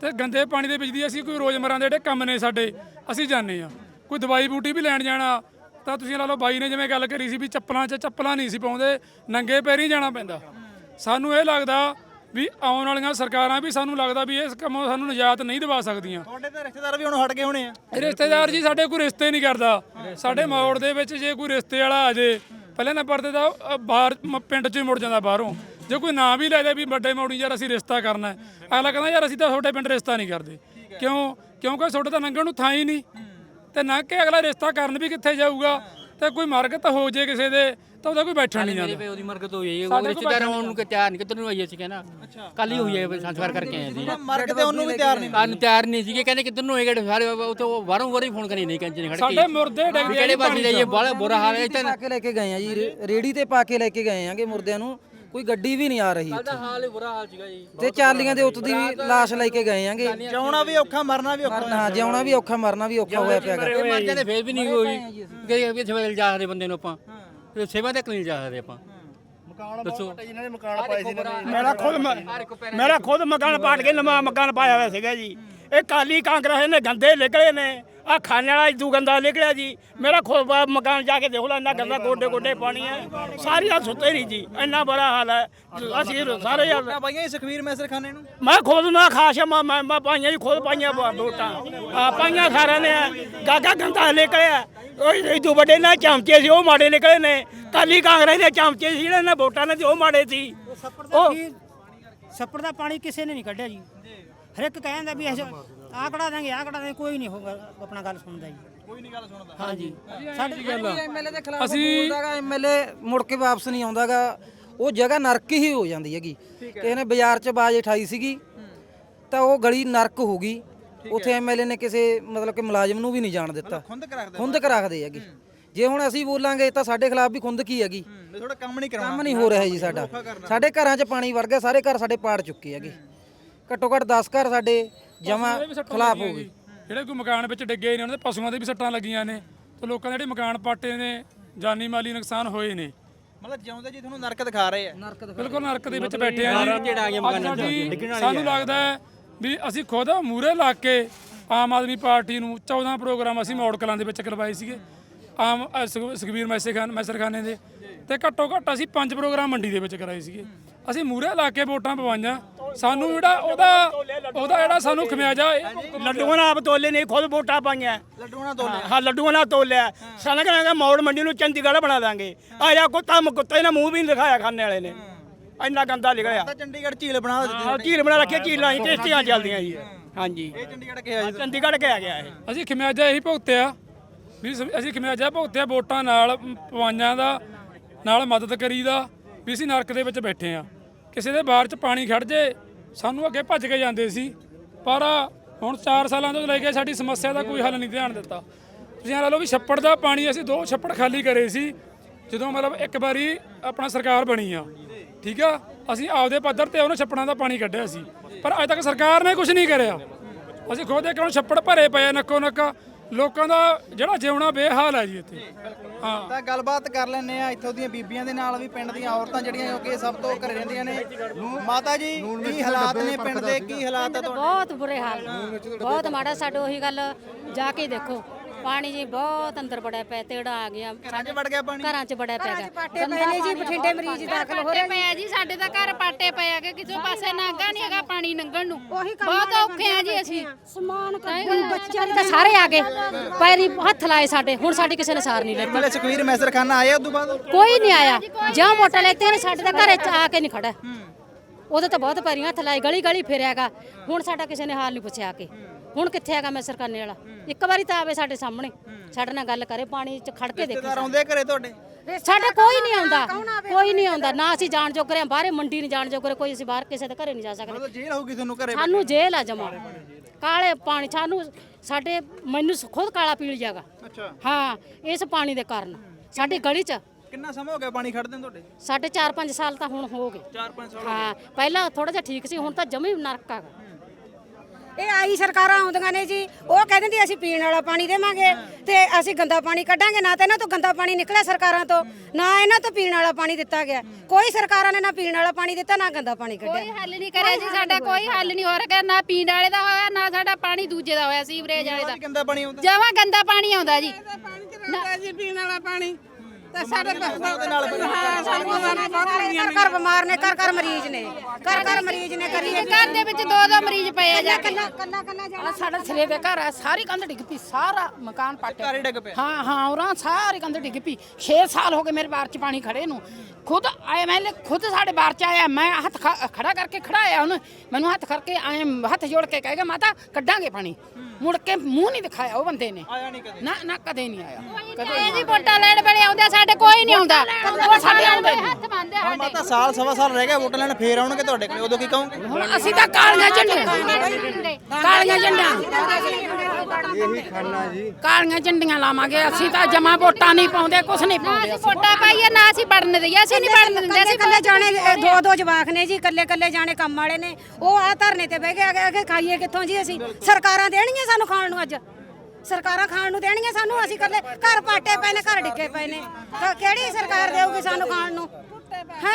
ਤੇ ਗੰਦੇ ਪਾਣੀ ਦੇ ਵਿੱਚ ਦੀ ਅਸੀਂ ਕੋਈ ਰੋਜ਼ਮਰਾਂ ਦੇ ਜਿਹੜੇ ਕੰਮ ਨੇ ਸਾਡੇ ਅਸੀਂ ਜਾਂਦੇ ਆ ਕੋਈ ਦਵਾਈ ਬੂਟੀ ਵੀ ਲੈਣ ਜਾਣਾ ਤਾਂ ਤੁਸੀਂ ਲਾ ਲਓ ਬਾਈ ਨੇ ਜਿਵੇਂ ਗੱਲ ਕਰੀ ਸੀ ਵੀ ਚੱਪਲਾਂ 'ਚ ਚੱਪਲਾਂ ਨਹੀਂ ਸੀ ਪਾਉਂਦੇ ਨੰਗੇ ਪੈਰੀ ਜਾਣਾ ਪੈਂਦਾ। ਸਾਨੂੰ ਇਹ ਲੱਗਦਾ ਵੀ ਆਉਣ ਵਾਲੀਆਂ ਸਰਕਾਰਾਂ ਵੀ ਸਾਨੂੰ ਲੱਗਦਾ ਵੀ ਇਸ ਕੰਮੋਂ ਸਾਨੂੰ ਨਿਜਾਤ ਨਹੀਂ ਦਿਵਾ ਸਕਦੀਆਂ। ਤੁਹਾਡੇ ਤਾਂ ਰਿਸ਼ਤੇਦਾਰ ਵੀ ਹੁਣ ਹਟ ਗਏ ਹੋਣੇ ਆ। ਰਿਸ਼ਤੇਦਾਰ ਜੀ ਸਾਡੇ ਕੋਈ ਰਿਸ਼ਤੇ ਨਹੀਂ ਕਰਦਾ। ਸਾਡੇ ਮੌੜ ਦੇ ਵਿੱਚ ਜੇ ਕੋਈ ਰਿਸ਼ਤੇ ਵਾਲਾ ਆ ਜੇ ਪਹਿਲੇ ਨੰਬਰ ਤੇ ਤਾਂ ਬਾਹਰ ਪਿੰਡ 'ਚ ਹੀ ਮੁੜ ਜਾਂਦਾ ਬਾਹਰੋਂ। ਜੇ ਕੋਈ ਨਾਂ ਵੀ ਲੈ ਦੇ ਵੀ ਵੱਡੇ ਮੌੜੀ ਯਾਰ ਅਸੀਂ ਰਿਸ਼ਤਾ ਕਰਨਾ ਹੈ। ਅਗਲਾ ਕਹਿੰਦਾ ਯਾਰ ਅਸੀਂ ਤਾਂ ਤੁਹਾਡੇ ਪਿੰਡ ਰਿਸ਼ਤਾ ਨਹੀਂ ਕਰਦੇ। ਕਿਉਂ? ਕਿਉਂਕਿ ਤੁਹਾਡੇ ਤਾਂ ਲੰਘਣ ਨੂੰ ਥਾਂ ਹੀ ਨਹੀਂ। ਤੇ ਨਾ ਕਿ ਅਗਲਾ ਰਿਸ਼ਤਾ ਕਰਨ ਵੀ ਕਿੱਥੇ ਜਾਊਗਾ? ਤੇ ਕੋਈ ਮਰਗਤ ਹੋ ਜੇ ਕਿਸੇ ਦੇ ਤਾਂ ਉਹਦਾ ਕੋਈ ਬੈਠਣ ਨਹੀਂ ਜਾਂਦਾ। ਉਹਦੀ ਮਰਗਤ ਹੋਈ ਹੈ ਉਹ ਰਿਸ਼ਤੇਦਾਰ ਹੋਣ ਨੂੰ ਕਿ ਤਿਆਰ ਨਹੀਂ। ਕਿੱਧਰ ਨੂੰ ਆਈ ਸੀ ਕਹਿੰਦਾ? ਕੱਲ ਹੀ ਹੋਈ ਹੈ ਸੰਸਕਾਰ ਕਰਕੇ ਆਏ ਸੀ। ਮਰ ਕੇ ਤੇ ਉਹਨੂੰ ਵੀ ਤਿਆਰ ਨਹੀਂ ਕਾਰਨ ਤਿਆਰ ਨਹੀਂ ਸੀਗੇ। ਕਹਿੰਦੇ ਕਿੱਧਰ ਨੂੰ ਹੋਏਗਾ? ਸਾਰੇ ਉੱਥੇ ਵਾਰੋਂ ਵਾਰੀ ਫੋਨ ਕਰੀ ਨਹੀਂ ਕੰਜੇ ਖੜੇ ਸਾਡੇ ਮੁਰਦੇ ਕਿਹੜੇ ਜੀ ਪਾਸੇ ਜਾਈਏ? ਬੜਾ ਬੁਰਾ ਹਾਲ ਹੈ। ਇੱਥੇ ਕੇ ਲੈ ਕੇ ਗਏ ਆ ਜੀ। ਰੇੜੀ ਤੇ ਪਾ ਕੇ ਲੈ ਕੇ ਗਏ ਆਂਗੇ ਮੁਰਦਿਆਂ ਨੂੰ। ਕੋਈ ਗੱਡੀ ਵੀ ਨਹੀਂ ਆ ਰਹੀ ਇੱਥੇ। ਹਾਲ ਬੁਰਾ ਹਾਲ ਸੀਗਾ ਜੀ। ਤੇ ਚਾਲੀਆਂ ਦੇ ਉੱਤ ਦੀ ਵੀ ਲਾਸ਼ ਲੈ ਕੇ ਗਏ ਆਂਗੇ। ਜਿਉਣਾ ਵੀ ਔਖਾ ਮਰਨਾ ਵੀ ਔਖਾ ਮਰਨਾ ਜਿਉਣਾ ਵੀ ਔਖਾ ਮਰਨਾ ਵੀ ਔਖਾ ਹੋਇਆ ਪਿਆ ਗਾ। ਇਹ ਮਰ ਜਾਂਦੇ ਫੇਰ ਵੀ ਨਹੀਂ ਹੋਈ। ਕਿ ਕਿ ਸੇਵਾ ਜਾ ਸਕਦੇ ਬੰਦੇ ਨੂੰ ਆਪਾਂ। ਫਿਰ ਸੇਵਾ ਤੱਕ ਨਹੀਂ ਜਾ ਸਕਦੇ ਆਪਾਂ। ਮਕਾਨ ਬਹੁਤ ਜਿਨ੍ਹਾਂ ਨੇ ਮਕਾਨ ਪਾਏ ਸੀ ਇਹਨਾਂ ਮੇਰਾ ਖੁਦ ਮ- ਮੇਰਾ ਖੁਦ ਮਕਾਨ ਪਾਟ ਕੇ ਨਵਾਂ ਮਕਾਨ ਪਾਇਆ ਹੋਇਆ ਸੀਗਾ ਜੀ। ਇਹ ਕਾਲੀ ਕਾਂਗਰਸ ਨੇ ਗੰਦੇ ਨਿਕਲੇ ਨੇ। ਆ ਖਾਣੇ ਵਾਲਾ ਇਦੂ ਗੰਦਾ ਨਿਕਲਿਆ ਜੀ। ਮੇਰਾ ਖੁਦ ਬ- ਮਕਾਨ ਜਾ ਕੇ ਦੇਖ ਲਓ ਇੰਨਾ ਗੰਦਾ ਗੋਡੇ ਗੋਡੇ ਪਾਣੀ ਹੈ। ਸਾਰੀ ਰਾਤ ਸੁੱਤੇ ਨਹੀਂ ਜੀ ਇੰਨਾ ਬੜਾ ਹਾਲ ਹੈ। ਅਸੀਂ ਸਾਰੇ ਯਾਰ ਵੋਟਾਂ ਪਾਈਆਂ ਸੀ ਸੁਖਵੀਰ ਮੈਸਰ ਖਾਨੇ ਨੂੰ? ਮੈਂ ਖੁਦ ਮੈਂ ਖਾਸ ਮੈਂ ਮੈਂ ਮੈਂ ਪਾਈਆਂ ਜੀ ਖੁਦ ਪਾਈਆਂ ਵੋ- ਵੋਟਾਂ। ਆ ਪਾਈਆਂ ਸਾਰਿਆਂ ਨੇ। ਗਾਗਾ ਗੰਦਾ ਨਿਕਲਿਆ। ਉਹ ਇਦੂ ਵੱਡੇ ਨਾ ਚਮਚੇ ਸੀ ਉਹ ਮਾੜੇ ਨਿਕਲੇ ਨੇ। ਕਾਲੀ ਕਾਂਗਰਸ ਦੇ ਚਮਚੇ ਸੀ ਜਿਹੜੇ ਨੇ ਵੋਟਾਂ ਨੇ ਤੇ ਉਹ ਮਾੜੇ ਸੀ। ਉਹ ਛੱਪੜ ਦਾ ਪਾਣੀ ਕਿਸੇ ਨੇ ਨਹੀਂ ਕੱਢਿਆ ਜੀ। ਹਰ ਇੱਕ ਕਹਿੰਦਾ ਵੀ ਅਸੀਂ ਕਢਾ ਦਾਂਗੇ ਆਹ ਕਢਾ ਦਾਂਗੇ ਕੋਈ ਨਹੀਂ ਹੋਗਾ ਆਪਣਾ ਗੱਲ ਸੁਣਦਾ ਜੀ। ਕੋਈ ਨਹੀਂ ਗੱਲ ਸੁਣਦਾ। ਹਾਂਜੀ। ਸਾਡੀ ਗੱਲ ਐਮਐਲਏ ਦੇ ਖਿਲਾਫ ਬੋਲਦਾਗਾ ਐਮਐਲਏ ਮੁੜ ਕੇ ਵਾਪਸ ਨਹੀਂ ਆਉਂਦਾਗਾ। ਉਹ ਜਗ੍ਹਾ ਨਰਕ ਹੀ ਹੋ ਜਾਂਦੀ ਹੈਗੀ। ਕਿਸੇ ਨੇ ਬਾਜ਼ਾਰ 'ਚ ਬਾਜ ਉਠਾਈ ਸੀਗੀ ਤਾਂ ਉਹ ਗਲੀ ਨਰਕ ਹੋ ਗਈ। ਉੱਥੇ ਐਮਐਲਏ ਨੇ ਕਿਸੇ ਮਤਲਬ ਕਿ ਮੁਲਾਜ਼ਮ ਨੂੰ ਵੀ ਨਹੀਂ ਜਾਣ ਦਿੱਤਾ। ਖੁੰਦਕ ਰੱਖਦੇ ਹੈਗੇ। ਜੇ ਹੁਣ ਅਸੀਂ ਬੋਲਾਂਗੇ ਤਾਂ ਸਾਡੇ ਖਿਲਾਫ ਵੀ ਖੁੰਦਕ ਹੀ ਹੈਗੀ ਥੋੜਾ ਕੰਮ ਨਹੀਂ ਕਰਾਉਣਾ। ਕੰਮ ਨਹੀਂ ਹੋ ਰਿਹਾ ਜੀ ਸਾਡਾ। ਸਾਡੇ ਘਰਾਂ 'ਚ ਪਾਣੀ ਵੜ ਗਿਆ ਸਾਰੇ ਘਰ ਸਾਡੇ ਪਾੜ ਚੁੱਕੇ ਹੈਗੇ। ਘੱਟੋ ਘੱਟ 10 ਘਰ ਸਾਡੇ ਜਮਾ ਖਿਲਾਫ ਹੋ ਗਏ ਜੀ। ਜਿਹੜੇ ਕੋਈ ਮਕਾਨ ਵਿੱਚ ਡਿੱਗੇ ਨੇ ਉਹਨਾਂ ਦੇ ਪਸ਼ੂਆਂ ਦੇ ਵੀ ਸੱਟਾਂ ਲੱਗੀਆਂ ਨੇ। ਤੇ ਲੋਕਾਂ ਦੇ ਜਿਹੜੇ ਮਕਾਨ ਪਾਟੇ ਨੇ ਜਾਨੀ ਮਾਲੀ ਨੁਕਸਾਨ ਹੋਏ ਨੇ। ਮਤਲਬ ਜਿਉਂਦੇ ਜੀ ਤੁਹਾਨੂੰ ਨਰਕ ਦਿਖਾ ਰਹੇ ਆ। ਬਿਲਕੁਲ ਨਰਕ ਦੇ ਵਿੱਚ ਬੈਠੇ ਆ ਜੀ। ਸਾਨੂੰ ਲੱਗਦਾ ਹੈ ਵੀ ਅਸੀਂ ਖੁਦ ਮੂਰੇ ਲਾ ਕੇ ਆਮ ਆਦਮੀ ਪਾਰਟੀ ਨੂੰ 14 ਪ੍ਰੋਗਰਾਮ ਅਸੀਂ ਮੌੜ ਕਲਾਂ ਦੇ ਵਿੱਚ ਕਰਵਾਏ ਸੀਗੇ। ਆਮ ਸੁਖਬੀਰ ਮੈਸੇ ਖਾਨ ਮੈਸਰ ਖਾਨੇ ਦੇ। ਤੇ ਘੱਟੋ ਘੱਟ ਅਸੀਂ ਪੰਜ ਪ੍ਰੋਗਰਾਮ ਮੰਡੀ ਦੇ ਵਿੱਚ ਕਰਾਏ ਸੀਗੇ। ਅਸੀਂ ਮੂਰੇ ਲਾ ਕੇ ਵੋਟਾਂ ਪਵਾਈਆਂ। ਸਾਨੂੰ ਜਿਹੜਾ ਉਹਦਾ ਉਹਦਾ ਜਿਹੜਾ ਸਾਨੂੰ ਖਮਿਆਜਾ ਲੱਡੂਆਂ ਨਾਲ ਆਪ ਤੋਲੇ ਨੇ ਖੁਦ ਵੋਟਾਂ ਪਾਈਆਂ। ਲੱਡੂਆਂ ਨਾਲ ਤੋਲੇ। ਹਾਂ ਲੱਡੂਆਂ ਨਾਲ ਤੋਲਿਆ। ਸਾਨੂੰ ਕਹਿੰਦਾ ਮੌੜ ਮੰਡੀ ਨੂੰ ਚੰਡੀਗੜ੍ਹ ਬਣਾ ਦਾਂਗੇ। ਆ ਜਾ ਕੁੱਤਾ ਕੁੱਤੇ ਨੇ ਮੂੰਹ ਵੀ ਨਹੀਂ ਦਿਖਾਇਆ ਖਾਣੇ ਵਾਲੇ ਨੇ। ਇੰਨਾ ਗੰਦਾ ਨਿਕਲਿਆ। ਤਾਂ ਚੰਡੀਗੜ੍ਹ ਝੀਲ ਬਣਾ ਦਿੱਤੀ ਹਾਂ ਝੀਲ ਬਣਾ ਰੱਖਿਆ ਝੀਲਾਂ ਹੀ ਕਿਸ਼ਤੀਆਂ ਚੱਲਦੀਆਂ ਜੀ। ਹਾਂਜੀ। ਇਹ ਚੰਡੀਗੜ੍ਹ ਕਿਹਾ ਹਾਂ, ਚੰਡੀਗੜ੍ਹ ਕਿਹਾ ਗਿਆ ਇਹ। ਅਸੀਂ ਖਮਿਆਜਾ ਇਹੀ ਭੁਗਤਿਆ। ਵੀ ਅਸੀਂ ਖਮਿਆਜਾ ਭੁਗਤਿਆ ਵੋਟਾਂ ਨਾਲ ਪਵਾਈਆਂ ਦਾ ਨਾਲ ਮਦਦ ਕਰੀਦਾ ਵੀ ਅਸੀਂ ਨਰਕ ਦੇ ਵਿੱਚ ਬੈਠੇ ਆ। ਕਿਸੇ ਦੇ ਬਾਹਰ ਚ ਪਾਣੀ ਖੜ ਜੇ, ਸਾਨੂੰ ਅੱਗੇ ਭੱਜ ਕੇ ਜਾਂਦੇ ਸੀ। ਪਰ ਹੁਣ 4 ਸਾਲਾਂ ਤੋਂ ਲੈ ਕੇ ਸਾਡੀ ਸਮੱਸਿਆ ਦਾ ਕੋਈ ਹੱਲ ਨਹੀਂ ਧਿਆਨ ਦਿੱਤਾ। ਤੁਸੀਂ ਇਹ ਲਓ ਵੀ ਛੱਪੜ ਦਾ ਪਾਣੀ ਅਸੀਂ ਦੋ ਛੱਪੜ ਖਾਲੀ ਕਰੇ ਸੀ, ਜਦੋਂ ਮਤਲਬ ਇੱਕ ਵਾਰੀ ਆਪਣਾ ਸਰਕਾਰ ਬਣੀ ਆ। ਠੀਕ ਆ? ਅਸੀਂ ਆਪਦੇ ਪੱਧਰ ਤੇ ਉਹਨਾਂ ਛੱਪੜਾਂ ਦਾ ਪਾਣੀ ਕੱਢਿਆ ਸੀ। ਪਰ ਅਜੇ ਤੱਕ ਸਰਕਾਰ ਨੇ ਕੁਝ ਨਹੀਂ ਕਰਿਆ। ਅਸੀਂ ਖੁਦ ਇੱਕ ਹੁਣ ਛੱਪੜ ਭਰੇ ਪਏ ਆ ਨੱਕੋ ਨੱਕਾ ਲੋਕਾਂ ਦਾ ਜਿਹੜਾ ਜਿਉਣਾ ਬੇਹਾਲ ਹੈ ਜੀ ਇੱਥੇ। ਹਾਂ। ਤਾਂ ਗੱਲਬਾਤ ਕਰ ਲੈਣੇ ਆ ਇੱਥੋਂ ਦੀਆਂ ਬੀਬੀਆਂ ਦੇ ਨਾਲ ਵੀ ਪਿੰਡ ਦੀਆਂ ਔਰਤਾਂ ਜਿਹੜੀਆਂ ਕਿ ਸਭ ਤੋਂ ਘਰੇ ਰਹਿੰਦੀਆਂ ਨੇ। ਮਾਤਾ ਜੀ ਕੀ ਹਾਲਾਤ ਨੇ ਪਿੰਡ ਦੇ? ਕੀ ਹਾਲਾਤ ਆ ਤੁਹਾਡੇ? ਬਹੁਤ ਬੁਰੇ ਹਾਲ ਬਹੁਤ ਮਾੜਾ ਸਾਡੇ ਉਹੀ ਗੱਲ ਜਾ ਕੇ ਦੇਖੋ। ਪਾਣੀ ਜੀ ਬਹੁਤ ਅੰਦਰ ਬੜਿਆ ਪਿਆ ਤੇੜਾ ਆ ਗਿਆ। ਘਰਾਂ 'ਚ ਵੜ ਗਿਆ ਪਾਣੀ? ਘਰਾਂ 'ਚ ਬੜਿਆ ਪਿਆ ਪਾਟੇ ਪਏ ਨੇ ਜੀ ਬਠਿੰਡੇ ਮਰੀਜ਼ ਦਾਖਲ ਹੋ ਰਹੇ ਪਏ ਆ ਜੀ ਸਾਡੇ ਤਾਂ ਘਰ ਪਾਟੇ ਪਏ ਆ ਕਿ ਕਿਸੇ ਪਾਸੇ ਨਾਗਾ ਨਹੀਂ ਹੈਗਾ ਪਾਣੀ ਲੰਘਣ ਨੂੰ। ਬਹੁਤ ਔਖੇ ਆ ਜੀ ਅਸੀਂ। ਸਮਾਨ ਕੱਢਣ ਬੱਚਿਆਂ ਤਾਂ ਸਾਰੇ ਆ ਗਏ। ਪੈਰੀ ਹੱਥ ਲਾਏ ਸਾਡੇ ਹੁਣ ਸਾਡੀ ਕਿਸੇ ਨੇ ਸਾਰ ਨਹੀਂ ਲਈ ਪਹਿਲੇ ਸੁਖਵੀਰ ਮੈਸਰ ਖਾਨਾ ਆਏ ਉਦੋਂ ਬਾਅਦ? ਕੋਈ ਨਹੀਂ ਆਇਆ। ਜਾਂ ਮੋਟਾ ਲੈਤੇ ਨੇ ਸਾਡੇ ਤਾਂ ਘਰੇ ਚ ਆ ਕੇ ਨਹੀਂ ਖੜਾ। ਉਹਦੇ ਤਾਂ ਬਹੁਤ ਪੈਰੀਆਂ ਹੱਥ ਲਾਏ ਗਲੀ ਗਲੀ ਫਿਰਿਆਗਾ ਹੁਣ ਸਾਡਾ ਕਿਸੇ ਨੇ ਹਾਲ ਨਹੀਂ ਪੁੱਛਿਆ ਆ ਕੇ। ਹੁਣ ਕਿੱਥੇ ਹੈਗਾ ਮੈਸਰ ਕਰਨੇ ਵਾਲਾ? ਇੱਕ ਵਾਰੀ ਤਾਂ ਆਵੇ ਸਾਡੇ ਸਾਹਮਣੇ। ਸਾਡੇ ਨਾਲ ਗੱਲ ਕਰੇ ਪਾਣੀ ਚ ਖੜ ਕੇ ਦੇਖੇ ਰਿਸ਼ਤੇਦਾਰ ਆਉਂਦੇ ਘਰੇ ਤੁਹਾਡੇ? ਸਾਡਾ ਕੋਈ ਨਹੀਂ ਆਉਂਦਾ ਕੋਈ ਨਹੀਂ ਆਉਂਦਾ। ਨਾ ਅਸੀਂ ਜਾਣ ਜੋਗਰੇ ਹਾਂ ਬਾਹਰੇ ਮੰਡੀ ਨਹੀਂ ਜਾਣ ਜੋਗਰੇ ਕੋਈ ਅਸੀਂ ਬਾਹਰ ਕਿਸੇ ਦੇ ਘਰੇ ਨਹੀਂ ਜਾ ਸਕਦੇ। ਮਤਲਬ ਜੇਲ੍ਹ ਹੋਊਗੀ ਤੁਹਾਨੂੰ ਘਰੇ ਸਾਨੂੰ ਜੇਲ੍ਹ ਆ ਜਮਾ। ਕਾਲੇ ਪਾਣੀ ਸਾਨੂੰ ਸਾਡੇ ਮੈਨੂੰ ਖੁਦ ਕਾਲਾ ਪੀਲ ਜਾਗਾ ਅੱਛਾ। ਹਾਂ ਇਸ ਪਾਣੀ ਦੇ ਕਾਰਨ। ਸਾਡੀ ਗਲੀ 'ਚ। ਕਿੰਨਾ ਸਮਾਂ ਹੋ ਗਿਆ ਪਾਣੀ ਖੜਦੇ ਨੂੰ ਤੁਹਾਡੇ? ਸਾਡੇ 4-5 ਸਾਲ ਤਾਂ ਹੁਣ ਹੋ ਗਏ। 4-5 ਸਾਲ ਹਾਂ ਪਹਿਲਾਂ ਥੋੜਾ ਜਿਹਾ ਠੀਕ ਸੀ ਹੁਣ ਤਾਂ ਜਮੀ ਨਰਕ ਆ ਇਹ ਆਈ ਸਰਕਾਰਾਂ ਆਉਂਦੀਆਂ ਨੇ ਜੀ। ਉਹ ਕਹਿੰਦੇ ਨੇ ਅਸੀਂ ਪੀਣ ਵਾਲਾ ਪਾਣੀ ਦੇਵਾਂਗੇ ਤੇ ਅਸੀਂ ਗੰਦਾ ਪਾਣੀ ਕੱਢਾਂਗੇ। ਨਾ ਤਾਂ ਇਹਨਾਂ ਤੋਂ ਗੰਦਾ ਪਾਣੀ ਨਿਕਲਿਆ ਸਰਕਾਰਾਂ ਤੋਂ ਨਾ ਇਹਨਾਂ ਤੋਂ ਪੀਣ ਵਾਲਾ ਪਾਣੀ ਦਿੱਤਾ ਗਿਆ। ਕੋਈ ਸਰਕਾਰਾਂ ਨੇ ਨਾ ਪੀਣ ਵਾਲਾ ਪਾਣੀ ਦਿੱਤਾ ਨਾ ਗੰਦਾ ਪਾਣੀ ਕੋਈ ਕੱਢਿਆ ਹੱਲ ਨਹੀਂ ਕਰਿਆ ਜੀ ਸਾਡਾ ਕੋਈ ਹੱਲ ਨਹੀਂ ਹੋ ਰਿਹਾ ਨਾ ਪੀਣ ਵਾਲੇ ਦਾ ਹੋਇਆ ਨਾ ਸਾਡਾ ਪਾਣੀ ਦੂਜੇ ਦਾ ਹੋਇਆ ਸੀਵਰੇਜ ਵਾਲੇ ਦਾ। ਗੰਦਾ ਪਾਣੀ ਆਉਂਦਾ। ਜਮਾ ਗੰਦਾ ਪਾਣੀ ਆਉਂਦਾ ਜੀ। ਜੀ ਪੀਣ ਵਾਲਾ ਪਾਣੀ। ਤੇ ਸਾਡੇ ਉਹਦੇ ਨਾਲ ਬਣੀ ਘਰ ਘਰ ਬਿਮਾਰ ਨੇ ਘਰ ਘਰ ਮਰੀਜ਼ ਨੇ। ਘਰ ਘਰ ਮਰੀਜ਼ ਨੇ ਕਰੀਏ। ਘਰ ਦੇ ਵਿੱਚ ਦੋ ਦੋ ਮਰੀਜ਼ ਪਏ ਆ ਜਾ ਕੇ। ਕੱਲਾ ਕੱਲਾ ਕੱਲਾ ਜਾਣਾ? ਆਹ ਸਾਡਾ ਸਿਰੇ ਦੇ ਘਰ ਹੈ ਸਾਰੀ ਕੰਧ ਡਿੱਗ ਪਈ ਸਾਰਾ ਮਕਾਨ ਪਾਟਿਆ ਘਰ ਹੀ ਡਿੱਗ ਪਿਆ। ਹਾਂ ਹਾਂ ਉਰਾਂ ਸਾਰੀ ਕੰਧ ਡਿੱਗ ਪਈ। 6 ਸਾਲ ਹੋ ਗਏ ਮੇਰੇ ਬਾਰ ਚ ਪਾਣੀ ਖੜੇ ਨੂੰ। ਖੁਦ ਆਏ ਮੈਂ ਖੁਦ ਸਾਡੇ ਬਾਰ ਚ ਆਇਆ ਮੈਂ ਹੱਥ ਖ- ਖੜਾ ਕਰਕੇ ਖੜਾਇਆ ਉਹਨੂੰ। ਮੈਨੂੰ ਹੱਥ ਕਰਕੇ ਆਏ ਹੱਥ ਜੋੜ ਕੇ ਕਹੇਗਾ ਮਾਤਾ ਕੱਢਾਂਗੇ ਪਾਣੀ। ਮੁੜ ਕੇ ਮੂੰਹ ਨਹੀਂ ਦਿਖਾਇਆ ਉਹ ਬੰਦੇ ਨੇ। ਆਇਆ ਨਹੀਂ ਕਦੇ। ਨਾ ਨਾ ਕਦੇ ਨਹੀਂ ਆਇਆ। ਇਹ ਜੀ ਵੋਟਾਂ ਲੈਣ ਵੇਲੇ ਆਉਂਦੇ ਸਾਡੇ ਕੋਈ ਨਹੀਂ ਆਉਂਦਾ। ਉਹ ਸਾਡੇ ਆਉਂਦੇ ਹੱਥ ਬੰਨਦੇ ਹੁਣ ਮਾਤਾ ਸਾਲ ਸਵਾ ਸਾਲ ਰਹਿ ਗਿਆ ਵੋਟ ਲੈਣ ਫੇਰ ਆਉਣਗੇ ਤੁਹਾਡੇ ਕੋਲ ਉਦੋਂ ਕੀ ਕਹੋਗੇ? ਹੁਣ ਅਸੀਂ ਤਾਂ ਕਾਲੀਆਂ ਝੰਡੀਆਂ। ਕਾਲੀਆਂ ਝੰਡੀਆਂ। ਕਾਲੀਆਂ ਝੰਡੀਆਂ ਲਾਵਾਂਗੇ ਅਸੀਂ ਤਾਂ ਜਮਾ ਵੋਟਾਂ ਨਹੀਂ ਪਾਉਂਦੇ ਕੁਛ ਨਹੀਂ ਪਾਉਂਦੇ ਅਸੀਂ ਵੋਟਾਂ ਪਾਈਏ ਨਾ ਅਸੀਂ ਵੜਨ ਦਈਏ ਅਸੀਂ ਨਹੀਂ ਵੜਨ ਦਿੰਦੇ ਅਸੀਂ ਕੱਲੇ ਜਾਣੇ ਇਹ ਦੋ ਦੋ ਜਵਾਕ ਨੇ ਜੀ ਕੱਲੇ ਕੱਲੇ ਜਾਣੇ ਕੰਮ ਵਾਲੇ ਨੇ। ਉਹ ਆ ਧਰਨੇ ਤੇ ਬਹਿ ਗਏ ਅਗੇ ਖਾਈਏ ਕਿੱਥੋਂ ਜੀ ਅਸੀਂ? ਸਰਕਾਰਾਂ ਦੇਣਗੀਆਂ ਸਾਨੂੰ ਖਾਣ ਨੂੰ ਅੱਜ? ਸਰਕਾਰਾਂ ਖਾਣ ਨੂੰ ਦੇਣਗੀਆਂ ਸਾਨੂੰ? ਅਸੀਂ ਕੱਲੇ ਘਰ ਪਾਟੇ ਪਏ ਨੇ ਘਰ ਡਿੱਗੇ ਪਏ ਨੇ। ਤਾਂ ਕਿਹੜੀ ਸਰਕਾਰ ਦੇਊਗੀ ਸਾਨੂੰ ਖਾਣ ਨੂੰ?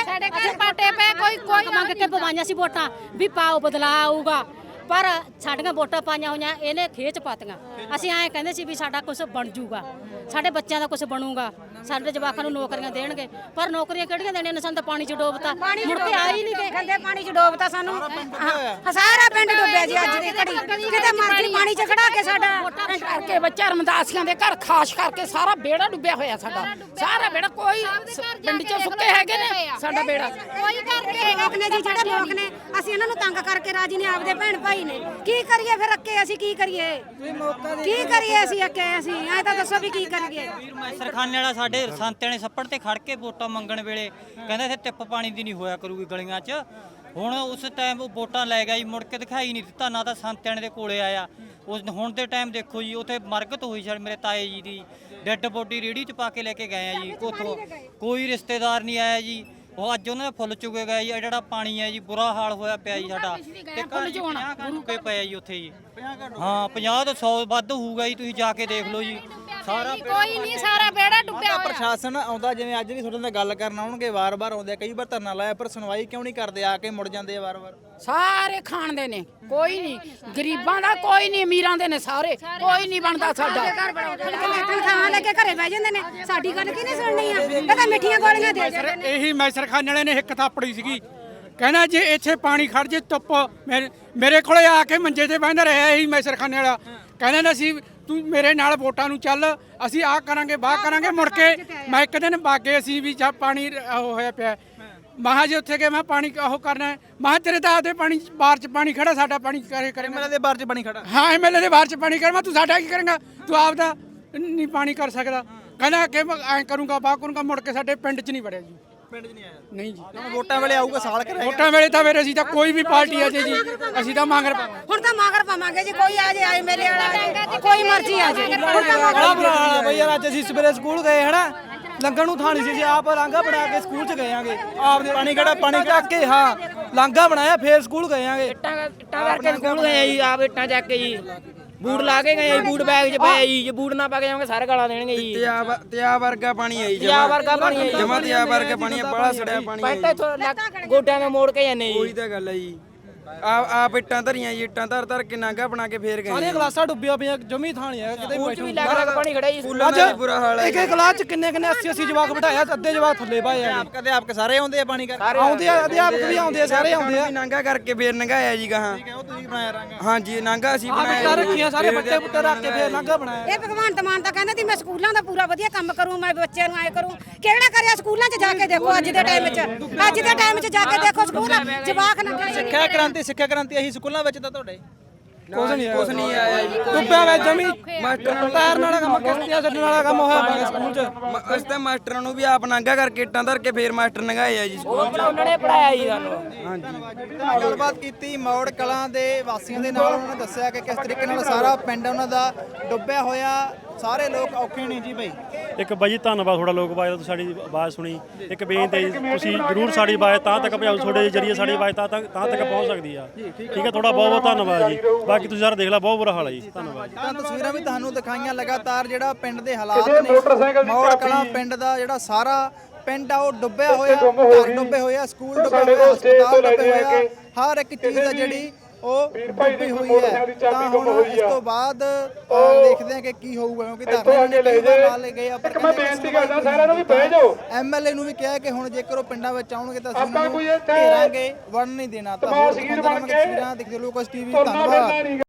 ਸਾਡੇ ਘਰ ਪਾਟੇ ਪਏ ਕੋਈ ਕੋਈ ਮੰਗ ਕੇ ਪਵਾਈਆਂ ਸੀ ਵੋਟਾਂ ਵੀ ਪਾਓ ਬਦਲਾ ਆਊਗਾ। ਪਰ ਸਾਡੀਆਂ ਵੋਟਾਂ ਪਾਈਆਂ ਹੋਈਆਂ, ਇਹਨੇ ਖੇਚ ਪਾਤੀਆਂ। ਅਸੀਂ ਐਂ ਕਹਿੰਦੇ ਸੀ ਵੀ ਸਾਡਾ ਕੁਝ ਬਣ ਜੂਗਾ ਸਾਡੇ ਬੱਚਿਆਂ ਦਾ ਕੁਝ ਬਣੂਗਾ। ਸਾਡੇ ਜਵਾਕਾਂ ਨੂੰ ਨੌਕਰੀਆਂ ਦੇਣਗੇ। ਪਰ ਨੌਕਰੀਆਂ ਕਿਹੜੀਆਂ ਦੇਣੀਆਂ ਨੇ? ਸਾਨੂੰ ਤਾਂ ਪਾਣੀ 'ਚ ਡੋਬਤਾ। ਮੁੜ ਕੇ ਆਈ ਨਹੀਂ ਗਏ ਗੰਦੇ ਪਾਣੀ 'ਚ ਡੋਬਤਾ ਸਾਨੂੰ। ਹਾਂ, ਸਾਰਾ ਪਿੰਡ ਡੁੱਬਿਆ ਜੀ ਅੱਜ ਦੀ ਘੜੀ। ਕਿਤੇ ਮਰਜ਼ੀ ਪਾਣੀ 'ਚ ਖੜਾ ਕੇ ਸਾਡਾ ਕਰਕੇ ਬੱਚਾ ਰਮਦਾਸੀਆਂ ਦੇ ਘਰ ਖਾਸ ਕਰਕੇ ਸਾਰਾ ਬੇੜਾ ਡੁੱਬਿਆ ਹੋਇਆ ਸਾਡਾ। ਸਾਰਾ ਬੇੜਾ ਕੋਈ ਪਿੰਡ ਚ ਸੁੱਕੇ ਹੈਗੇ ਨੇ ਸਾਡਾ ਬੇੜਾ ਕੋਈ ਕਰਕੇ ਲੋਕ ਨੇ ਜੀ ਜਿਹੜੇ ਲੋਕ ਨੇ ਅਸੀਂ ਇਹਨਾਂ ਨੂੰ ਤੰਗ ਕਰਕੇ ਰਾਜੀ ਨੇ ਆਪਦੇ ਭੈਣ ਭਾਈ ਨੇ। ਕੀ ਕਰੀਏ ਫਿਰ ਅੱਕੇ? ਅਸੀਂ ਕੀ ਕਰੀਏ? ਕੀ ਕਰੀਏ ਅਸੀਂ ਅੱਕੇ? ਅਸੀਂ ਐ ਤਾਂ ਦੱਸੋ ਵੀ ਕੀ ਕਰੀਏ? ਸਰਖਾਨੇ ਵਾਲਾ ਸਾਡੇ ਸੰਤਿਆਂ ਨੇ ਛੱਪੜ ਤੇ ਖੜ ਕੇ ਵੋਟਾਂ ਮੰਗਣ ਵੇਲੇ ਕਹਿੰਦਾ ਇੱਥੇ ਟਿੱਪ ਪਾਣੀ ਦੀ ਨਹੀਂ ਹੋਇਆ ਕਰੂਗੀ ਗਲੀਆਂ 'ਚ। ਹੁਣ ਉਸ ਟਾਈਮ ਉਹ ਵੋਟਾਂ ਲੈ ਗਿਆ ਜੀ ਮੁੜ ਕੇ ਦਿਖਾਈ ਨਹੀਂ ਦਿੱਤਾ ਨਾ ਤਾਂ ਸੰਤਿਆਂ ਦੇ ਕੋਲੇ ਆਇਆ। ਉਸ ਹੁਣ ਦੇ ਟਾਈਮ ਦੇਖੋ ਜੀ ਉੱਥੇ ਮਰਗਤ ਹੋਈ ਸਾਡੇ ਮੇਰੇ ਤਾਏ ਜੀ ਦੀ। ਡੈੱਡ ਬੋਡੀ ਰੇੜੀ 'ਚ ਪਾ ਕੇ ਲੈ ਕੇ ਗਏ ਆ ਜੀ ਉੱਥੋਂ ਕੋਈ ਰਿਸ਼ਤੇਦਾਰ ਨਹੀਂ ਆਇਆ ਜੀ। ਉਹ ਅੱਜ ਉਹਨਾਂ ਦੇ ਫੁੱਲ ਚੁਗੇ ਗਏ ਜੀ ਇਹ ਜਿਹੜਾ ਪਾਣੀ ਹੈ ਜੀ ਬੁਰਾ ਹਾਲ ਹੋਇਆ ਪਿਆ ਜੀ ਸਾਡਾ। ਤੇ ਘਰ ਜੀ 50 ਘਰ ਰੁਕੇ ਪਏ ਆ ਜੀ ਉੱਥੇ ਜੀ। ਹਾਂ 50 ਤੋਂ 100 ਵੱਧ ਹੋਊਗਾ ਜੀ ਤੁਸੀਂ ਜਾ ਕੇ ਦੇਖ ਲਓ ਜੀ। ਸਾਰਾ ਕੋਈ ਨਹੀਂ ਸਾਰਾ ਬੇੜਾ ਡੁੱਬਿਆ ਮਾਤਾ ਪ੍ਰਸ਼ਾਸਨ ਆਉਂਦਾ ਜਿਵੇਂ ਅੱਜ ਵੀ ਤੁਹਾਡੇ ਨਾਲ ਗੱਲ ਕਰਨ ਆਉਣਗੇ ਵਾਰ-ਵਾਰ ਆਉਂਦੇ ਆ, ਕਈ ਵਾਰ ਧਰਨਾ ਲਾਇਆ ਪਰ ਸੁਣਵਾਈ ਕਿਉਂ ਨਹੀਂ ਕਰਦੇ ਆ ਕੇ ਮੁੜ ਜਾਂਦੇ ਆ ਵਾਰ-ਵਾਰ? ਸਾਰੇ ਖਾਣ ਦੇ ਨੇ ਕੋਈ ਨਹੀਂ ਗਰੀਬਾਂ ਦਾ ਕੋਈ ਨਹੀਂ ਅਮੀਰਾਂ ਦੇ ਨੇ ਸਾਰੇ ਕੋਈ ਨਹੀਂ ਬਣਦਾ ਸਾਡਾ। ਤਨਖਾਹਾਂ ਲੈ ਕੇ ਘਰੇ ਬਹਿ ਜਾਂਦੇ ਨੇ ਸਾਡੀ ਗੱਲ ਕੀ ਨਹੀਂ ਸੁਣਨੀ ਆ? ਇਹ ਤਾਂ ਮਿੱਠੀਆਂ ਗੋਲੀਆਂ ਦੇ ਜਾਂਦੇ ਨੇ। ਇਹੀ ਮੈਸਰਖਾਨੇ ਵਾਲੇ ਨੇ ਹਿੱਕ ਥਾਪੜੀ ਸੀਗੀ। ਕਹਿੰਦਾ ਜੇ ਇੱਥੇ ਪਾਣੀ ਖੜ ਜੇ ਧੁੱਪ ਮੇਰੇ- ਮੇਰੇ ਕੋਲੇ ਆ ਕੇ ਮੰਜੇ ਤੇ ਬਹਿੰਦਾ ਰਿਹਾ ਇਹੀ ਮੈਸਰਖਾਨੇ ਵਾਲਾ। ਕਹਿੰਦਾ ਨਾ ਅਸੀਂ ਤੂੰ ਮੇਰੇ ਨਾਲ ਵੋਟਾਂ ਨੂੰ ਚੱਲ ਅਸੀਂ ਆਹ ਕਰਾਂਗੇ ਬਾਹ ਕਰਾਂਗੇ ਮੁੜ ਕੇ ਮੈਂ ਇੱਕ ਦਿਨ ਬਾਗੇ ਅਸੀਂ ਵੀ ਜਦ ਪਾਣੀ ਉਹ ਹੋਇਆ ਪਿਆ। ਮਹਾ ਜੇ ਉੱਥੇ ਗਏ ਮੈਂ ਪਾਣੀ ਉਹ ਕਰਨਾ ਹੈ। ਮੈਂ ਕਿਹਾ ਤੇਰੇ ਤਾਂ ਆਪਦੇ ਪਾਣੀ ਬਾਹਰ ਚ ਪਾਣੀ ਖੜਾ ਸਾਡਾ ਪਾਣੀ ਕਰੇ ਕਰੇ ਐਮਐਲਏ ਦੇ ਬਾਹਰ 'ਚ ਪਾਣੀ ਖੜਾ। ਹਾਂ ਐਮਐਲਏ ਦੇ ਬਾਹਰ ਚ ਪਾਣੀ ਕਰ ਮੈਂ ਤੂੰ ਸਾਡਾ ਕੀ ਕਰੇਗਾ? ਤੂੰ ਆਪਦਾ ਨਹੀਂ ਪਾਣੀ ਕਰ ਸਕਦਾ। ਕਹਿੰਦਾ ਕਿ ਮੈਂ ਐਂ ਕਰੂੰਗਾ ਬਾਹ ਕਰੂੰਗਾ ਮੁੜ ਕੇ ਸਾਡੇ ਪਿੰਡ ਚ ਨਹੀਂ ਵੜਿਆ ਜੀ। ਪਿੰਡ 'ਚ ਨਹੀਂ ਆਇਆ? ਨਹੀਂ ਜੀ। ਹੁਣ ਵੋਟਾਂ ਵੇਲੇ ਆਊਗਾ ਸਾਲ ਕਰ ਵੋਟਾਂ ਵੇਲੇ ਤਾਂ ਫਿਰ ਅਸੀਂ ਤਾਂ ਕੋਈ ਵੀ ਪਾਰਟੀ ਆ ਜੇ ਜੀ ਅਸੀਂ ਤਾਂ ਮੰਗ ਰਹੇ ਹੁਣ ਤਾਂ ਮਾਗਰ ਪਾਵਾਂਗੇ ਜੀ ਕੋਈ ਆ ਜੇ ਆਏ ਮੇਰੇ ਵਾਲਾ ਆ ਜੇ, ਕੋਈ ਮਰਜ਼ੀ ਆ ਜੇ। ਹੁਣ ਤਾਂ ਮਗਰ ਬੜਾ ਬੁਰਾ ਹਾਲ ਆ ਬਈ ਯਾਰ ਅੱਜ ਅਸੀਂ ਸਵੇਰੇ ਸਕੂਲ ਗਏ ਹਨਾ? ਲੰਗਰ ਨੂੰ ਥਾਣੀ ਸੀ ਅਸੀਂ ਆਪ ਲਾਂਘਾ ਬਣਾ ਕੇ ਸਕੂਲ 'ਚ ਗਏ ਆਂਗੇ। ਆਪ ਦੇ ਪਾਣੀ ਕਿਹੜਾ ਪਾਣੀ ਚੱਕ ਕੇ ਹਾਂ ਲਾਂਘਾ ਬਣਾਇਆ ਫੇਰ ਸਕੂਲ ਗਏ ਆਂਗੇ। ਇੱਟਾਂ ਇੱਟਾਂ ਕਰਕੇ ਸਕੂਲ ਗਏ ਆ ਜੀ ਆਪ ਇੱਟਾਂ ਚੱਕ ਕੇ ਜੀ। ਬੂਟ ਲਾ ਕੇ ਗਏ ਜੀ ਬੂਟ ਬੈਗ 'ਚ ਪਏ ਆ ਜੀ ਜੇ ਬੂਟ ਨਾ ਪਾ ਕੇ ਜਾਵਾਂਗੇ ਸਾਰੇ ਗਾਲਾਂ ਦੇਣਗੇ ਜੀ। ਤਿਆ ਵਰਗਾ ਪਾਣੀ ਆਈ ਤਿਆ ਵਰਗਾ ਪਾਣੀ ਆਈ ਜਮਾ ਤਿਆ ਵਰਗਾ ਪਾਣੀ ਆ ਬੜਾ ਸੜਿਆ ਪਾਣੀ ਇੱਥੋਂ ਲੱਕ- ਗੋਡਿਆਂ 'ਤੇ ਮੋੜ ਕੇ ਜਾਂਦੇ ਜੀ। ਉਹੀ ਤਾਂ ਗੱਲ ਹੈ ਜੀ। ਆ ਆਪ ਇੱਟਾਂ ਧਰੀਆਂ ਜੀ ਇੱਟਾਂ ਧਰ ਧਰ ਕੇ ਨਾਗਾ ਬਣਾ ਕੇ ਫੇਰ ਗਏ। ਸਾਰੀਆਂ ਕਲਾਸਾਂ ਡੁੱਬੀਆਂ ਪਈਆਂ ਜਮੀ ਥਾਣੀ ਹੈ ਕਿਤੇ 'ਚ ਵੀ ਲੱਖ ਲੱਖ ਪਾਣੀ ਖੜਾ ਜੀ। ਸਕੂਲਾਂ ਦਾ ਵੀ ਬੁਰਾ ਹਾਲ ਹੈ। ਇੱਕ ਇੱਕ ਕਲਾਸ 'ਚ ਕਿੰਨੇ ਕਿੰਨੇ 80 80 ਜਵਾਕ ਬਿਠਾਇਆ ਅੱਧੇ ਜਵਾਕ ਥੱਲੇ ਪਾਏ ਆ ਆਪ ਕਦੇ ਆਪ ਸਾਰੇ ਆਉਂਦੇ ਆ ਪਾਣੀ ਕਰ ਆਉਂਦੇ ਆ ਅਧਿਆਪਕ ਵੀ ਆਉਂਦੇ ਆ ਸਾਰੇ ਆਉਂਦੇ ਆ। ਨਾਗਾ ਕਰਕੇ ਫੇਰ ਨੰਗਾਇਆ ਜੀ ਗਾਹਾਂ। ਉਹ ਤੁਸੀਂ ਬਣਾਇਆ ਰੰਗ। ਹਾਂਜੀ ਨਾਗਾ ਅਸੀਂ ਬਣਾਇਆ ਬਿੱਟਾਂ ਰੱਖੀਆਂ ਸਾਰੇ ਬੱਟੇ ਬੁੱਟੇ ਰੱਖ ਕੇ ਫੇਰ ਲਾਂਘਾ ਬਣਾਇਆ। ਇਹ ਭਗਵਾਨ ਮਾਨ ਤਾਂ ਕਹਿੰਦਾ ਸੀ ਮੈਂ ਸਕੂਲਾਂ ਦਾ ਪੂਰਾ ਵਧੀਆ ਕੰਮ ਕਰੂੰ ਮੈਂ ਬੱਚਿਆਂ ਨੂੰ ਐ ਕਰੂੰ। ਕਿਹੜਾ ਕਰਿਆ ਸਕੂਲਾਂ 'ਚ ਜਾ ਕੇ ਦੇਖੋ ਅੱਜ ਦੇ ਟਾਈਮ 'ਚ? ਅੱਜ ਦੇ ਟਾਈਮ 'ਚ ਜਾ ਕੇ ਦੇਖੋ ਸਕੂਲ ਜਵਾਕ ਨਾ ਸਿੱਖਿਆ ਕ੍ਰਾਂਤੀ ਸਿੱਖਿਆ ਕ੍ਰਾਂਤੀ ਅਸੀਂ ਸਕੂਲਾਂ ਵਿੱਚ ਤਾਂ ਤੁਹਾਡੇ? ਕੁਛ ਨਹੀਂ ਕੁਛ ਨਹੀਂ ਆਇਆ ਜੀ ਡੁੱਬਿਆ ਵੇ ਜਮੀ? ਮਾਸਟਰਾਂ ਟਾਇਰ ਨਾਲ ਕੰਮ ਕਿਸ਼ਤੀਆਂ ਛੱਡਣ ਵਾਲਾ ਕੰਮ ਹੋਇਆ ਪਿਆ ਸਕੂਲ 'ਚ। ਅਸੀਂ ਤਾਂ ਮਾਸਟਰਾਂ ਨੂੰ ਵੀ ਆਪ ਨਾਂਗਾ ਕਰਕੇ ਇੱਟਾਂ ਧਰ ਕੇ ਫੇਰ ਮਾਸਟਰ ਨੰਗਾਏ ਆ ਜੀ ਸਕੂਲ ਚ। ਉਹਨਾਂ ਨੇ ਪੜਾਇਆ ਜੀ ਸਾਨੂੰ। ਹਾਂਜੀ। ਗੱਲਬਾਤ ਕੀਤੀ ਮੌੜ ਕਲਾਂ ਦੇ ਵਾਸੀਆਂ ਦੇ ਨਾਲ ਉਹਨਾਂ ਨੇ ਦੱਸਿਆ ਕਿ ਕਿਸ ਤਰੀਕੇ ਨਾਲ ਸਾਰਾ ਪਿੰਡ ਉਹਨਾਂ ਦਾ ਡੁੱਬਿਆ ਹੋਇਆ। ਸਾਰੇ ਲੋਕ ਔਖੇ ਨੇ ਜੀ ਭਾਈ ਇੱਕ ਬਾਈ ਜੀ ਧੰਨਵਾਦ ਤੁਹਾਡਾ ਲੋਕ ਦਾ ਤੁਸੀਂ ਸਾਡੀ ਆਵਾਜ਼ ਸੁਣੀ। ਇੱਕ ਬੇਨਤੀ ਹੈ ਤੁਸੀਂ ਜਰੂਰ ਸਾਡੀ ਆਵਾਜ਼ ਤਾਂ ਤੱਕ ਪਹੁੰਚਾਓ ਤੁਹਾਡੇ ਜਰੀਏ ਸਾਡੀ ਆਵਾਜ਼ ਤਾਂ ਤੱਕ ਤਾਂ ਤੱਕ ਪਹੁੰਚ ਸਕਦੀ ਆ। ਠੀਕ ਹੈ। ਤੁਹਾਡਾ ਬਹੁਤ ਬਹੁਤ ਧੰਨਵਾਦ ਜੀ। ਬਾਕੀ ਤੁਸੀਂ ਸਾਰਾ ਦੇਖ ਲਿਆ ਬਹੁਤ ਬੁਰਾ ਹਾਲ ਹੈ ਜੀ। ਧੰਨਵਾਦ ਤਾਂ ਤਸਵੀਰਾਂ ਵੀ ਤੁਹਾਨੂੰ ਦਿਖਾਈਆਂ ਲਗਾਤਾਰ ਜਿਹੜਾ ਪਿੰਡ ਦੇ ਹਾਲਾਤ ਨੇ। ਮੌੜ ਕਲਾਂ ਪਿੰਡ ਦਾ ਜਿਹੜਾ ਸਾਰਾ ਪਿੰਡ ਆ ਉਹ ਡੁੱਬਿਆ ਹੋਇਆ ਘਰ ਡੁੱਬੇ ਹੋਏ ਆ ਸਕੂਲ ਡੁੱਬੇ ਹੋਏ ਆ ਹਸਪਤਾਲ ਡੁੱਬੇ ਹੋਏ ਆ। ਹਰ ਇੱਕ ਚੀਜ਼ ਆ ਜਿਹੜੀ ਉਹ ਡੁੱਬੀ ਹੋਈ ਹੈ। ਤਾਂ ਹੁਣ ਇਸ ਤੋਂ ਬਾਅਦ ਦੇਖਦੇ ਆ ਕਿ ਕੀ ਹੋਊਗਾ ਕਿਉਂਕਿ ਧਰਨੇ ਨੇ ਕਈ ਵਾਰ ਨਾਲ ਲੈ ਗਏ ਆ ਪਰ ਮੈਂ ਬੇਨਤੀ ਕਰਦਾ ਸਾਰਿਆਂ ਨੂੰ ਵੀ ਬਹਿ ਜਾਓ। ਐਮਐਲਏ ਨੂੰ ਵੀ ਕਿਹਾ ਕਿ ਹੁਣ ਜੇਕਰ ਉਹ ਪਿੰਡਾਂ ਵਿੱਚ ਆਉਣਗੇ ਤਾਂ ਅਸੀਂ ਉਹਨਾਂ ਨੂੰ ਘੇਰਾਂਗੇ। ਵੜਨ ਨਹੀਂ ਦੇਣਾ। ਤਾਂ ਹੋਰ ਤਸਵੀਰਾਂ ਦੇਖਦੇ ਲੋਕਸ ਟੀਵੀ ਧੰਨਵਾਦ।